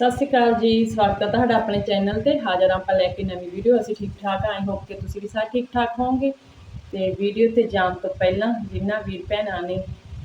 ਸਤਿ ਸ਼੍ਰੀ ਅਕਾਲ ਜੀ, ਸਵਾਗਤ ਹੈ ਤੁਹਾਡਾ ਆਪਣੇ ਚੈਨਲ ਤੇ। ਹਾਜ਼ਰ ਆਪਾਂ ਲੈ ਕੇ ਨਵੀਂ ਵੀਡੀਓ। ਅਸੀਂ ਠੀਕ ਠਾਕ ਆਏ ਹੋਪ ਕਿ ਤੁਸੀਂ ਵੀ ਸਾਰੇ ਠੀਕ ਠਾਕ ਹੋਵੋਗੇ। ਤੇ ਵੀਡੀਓ ਤੇ ਜਾਣ ਤੋਂ ਪਹਿਲਾਂ ਜਿਨ੍ਹਾਂ ਵੀਰ ਭੈਣਾਂ ਨੇ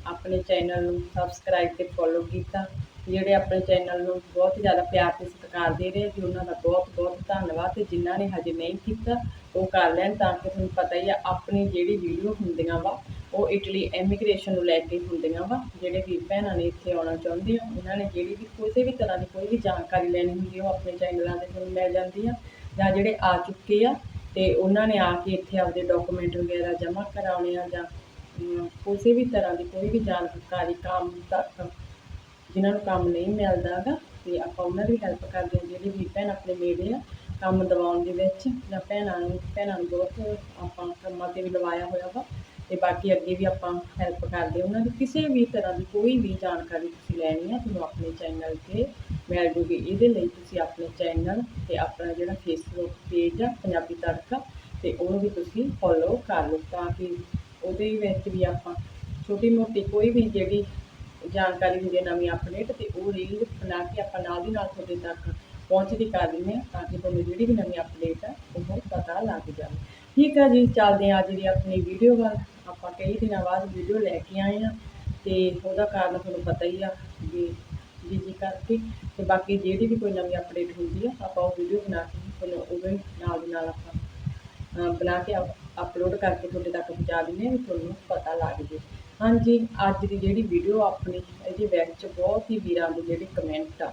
ਆਪਣੇ ਚੈਨਲ ਨੂੰ ਸਬਸਕ੍ਰਾਈਬ ਤੇ ਫੋਲੋ ਕੀਤਾ, ਜਿਹੜੇ ਆਪਣੇ ਚੈਨਲ ਨੂੰ ਬਹੁਤ ਜ਼ਿਆਦਾ ਪਿਆਰ ਤੇ ਸਤਿਕਾਰ ਦੇ ਰਹੇ ਜੀ ਉਹਨਾਂ ਦਾ ਬਹੁਤ ਬਹੁਤ ਧੰਨਵਾਦ। ਤੇ ਜਿਨ੍ਹਾਂ ਨੇ ਹਜੇ ਨਹੀਂ ਕੀਤਾ, ਉਹ ਕਰ ਲੈਣ ਤਾਂ ਕਿ ਤੁਹਾਨੂੰ ਪਤਾ ਹੀ ਆ, ਆਪਣੀ ਜਿਹੜੀ ਵੀਡੀਓ ਹੁੰਦੀਆਂ ਵਾ ਉਹ ਇਟਲੀ ਐਮੀਗ੍ਰੇਸ਼ਨ ਨੂੰ ਲੈ ਕੇ ਹੁੰਦੀਆਂ ਵਾ ਜਿਹੜੇ ਵੀਰ ਭੈਣਾਂ ਨੇ ਇੱਥੇ ਆਉਣਾ ਚਾਹੁੰਦੇ ਆ ਉਹਨਾਂ ਨੇ ਜਿਹੜੀ ਵੀ ਕਿਸੇ ਵੀ ਤਰ੍ਹਾਂ ਦੀ ਕੋਈ ਵੀ ਜਾਣਕਾਰੀ ਲੈਣੀ ਹੁੰਦੀ ਆ, ਉਹ ਆਪਣੇ ਚੈਨਲਾਂ ਦੇ ਤੁਹਾਨੂੰ ਮਿਲ ਜਾਂਦੀ ਆ ਜਾਂ ਜਿਹੜੇ ਆ ਚੁੱਕੇ ਆ ਤੇ ਉਹਨਾਂ ਨੇ ਆ ਕੇ ਇੱਥੇ ਆਪਦੇ ਡਾਕੂਮੈਂਟ ਵਗੈਰਾ ਜਮ੍ਹਾਂ ਕਰਾਉਣੇ ਆ ਜਾਂ ਕਿਸੇ ਵੀ ਤਰ੍ਹਾਂ ਦੀ ਕੋਈ ਵੀ ਜਾਣਕਾਰੀ ਕੰਮ ਤੱਕ ਜਿਨ੍ਹਾਂ ਨੂੰ ਕੰਮ ਨਹੀਂ ਮਿਲਦਾ ਗਾ ਤੇ ਆਪਾਂ ਉਹਨਾਂ ਦੀ ਹੈਲਪ ਕਰਦੇ ਹਾਂ ਜਿਹੜੇ ਵੀ ਭੈਣ ਆਪਣੇ ਨੇੜੇ ਆ ਕੰਮ ਦਿਵਾਉਣ ਦੇ ਵਿੱਚ ਜਾਂ ਭੈਣਾਂ ਨੂੰ ਭੈਣਾਂ ਨੂੰ ਬਹੁਤ ਆਪਾਂ ਕੰਮਾਂ ਤੇ ਵੀ ਲਵਾਇਆ ਹੋਇਆ ਵਾ ਤੇ ਬਾਕੀ ਅੱਗੇ ਵੀ ਆਪਾਂ ਹੈਲਪ ਕਰਦੇ ਉਹਨਾਂ ਦੀ ਕਿਸੇ ਵੀ ਤਰ੍ਹਾਂ ਦੀ ਕੋਈ ਵੀ ਜਾਣਕਾਰੀ ਤੁਸੀਂ ਲੈਣੀ ਹੈ, ਤੁਹਾਨੂੰ ਆਪਣੇ ਚੈਨਲ ਤੇ ਮਿਲ ਜੂਗੀ। ਇਹਦੇ ਲਈ ਤੁਸੀਂ ਆਪਣੇ ਚੈਨਲ ਤੇ ਆਪਣਾ ਜਿਹੜਾ ਫੇਸਬੁੱਕ ਪੇਜ ਆ, ਪੰਜਾਬੀ ਤੜਕਾ, ਤੇ ਉਹਨੂੰ ਵੀ ਤੁਸੀਂ ਫੋਲੋ ਕਰ ਲਓ ਤਾਂ ਕਿ ਉਹਦੇ ਵਿੱਚ ਵੀ ਆਪਾਂ ਛੋਟੀ ਮੋਟੀ ਕੋਈ ਵੀ ਜਿਹੜੀ ਜਾਣਕਾਰੀ ਹੁੰਦੀ ਹੈ ਨਵੀਂ ਅਪਡੇਟ ਤੇ ਉਹ ਰੀਲ ਬਣਾ ਕੇ ਆਪਾਂ ਨਾਲ ਦੀ ਨਾਲ ਤੁਹਾਡੇ ਤੱਕ ਪਹੁੰਚਦੀ ਕਰ ਦਿੰਦੇ ਹਾਂ ਤਾਂ ਕਿ ਤੁਹਾਨੂੰ ਜਿਹੜੀ ਵੀ ਨਵੀਂ ਅਪਡੇਟ ਆ, ਉਹ ਪਤਾ ਲੱਗ ਜਾਵੇ। ਠੀਕ ਆ ਜੀ, ਚੱਲਦੇ ਹਾਂ ਜਿਹੜੀ ਆਪਣੀ ਵੀਡੀਓ ਵੱਲ। ਆਪਾਂ ਕਈ ਦਿਨਾਂ ਬਾਅਦ ਵੀਡੀਓ ਲੈ ਕੇ ਆਏ ਆ ਤੇ ਉਹਦਾ ਕਾਰਨ ਤੁਹਾਨੂੰ ਪਤਾ ਹੀ ਆ ਵੀ ਜੀ ਕਰਕੇ ਤੇ ਬਾਕੀ ਜਿਹੜੀ ਵੀ ਕੋਈ ਨਵੀਂ ਅਪਡੇਟ ਹੁੰਦੀ ਆ, ਆਪਾਂ ਉਹ ਵੀਡੀਓ ਬਣਾ ਕੇ ਤੁਹਾਨੂੰ ਉਹਦੇ ਨਾਲ ਦੀ ਨਾਲ ਆਪਾਂ ਬਣਾ ਕੇ ਅਪਲੋਡ ਕਰਕੇ ਤੁਹਾਡੇ ਤੱਕ ਪਹੁੰਚਾ ਦਿੰਦੇ ਹਾਂ ਵੀ ਤੁਹਾਨੂੰ ਪਤਾ ਲੱਗ ਜੇ। ਹਾਂਜੀ, ਅੱਜ ਦੀ ਜਿਹੜੀ ਵੀਡੀਓ ਆਪਣੀ ਇਹਦੇ ਵਿੱਚ ਬਹੁਤ ਹੀ ਵੀਰਾਂ ਦੇ ਜਿਹੜੇ ਕਮੈਂਟ ਆ,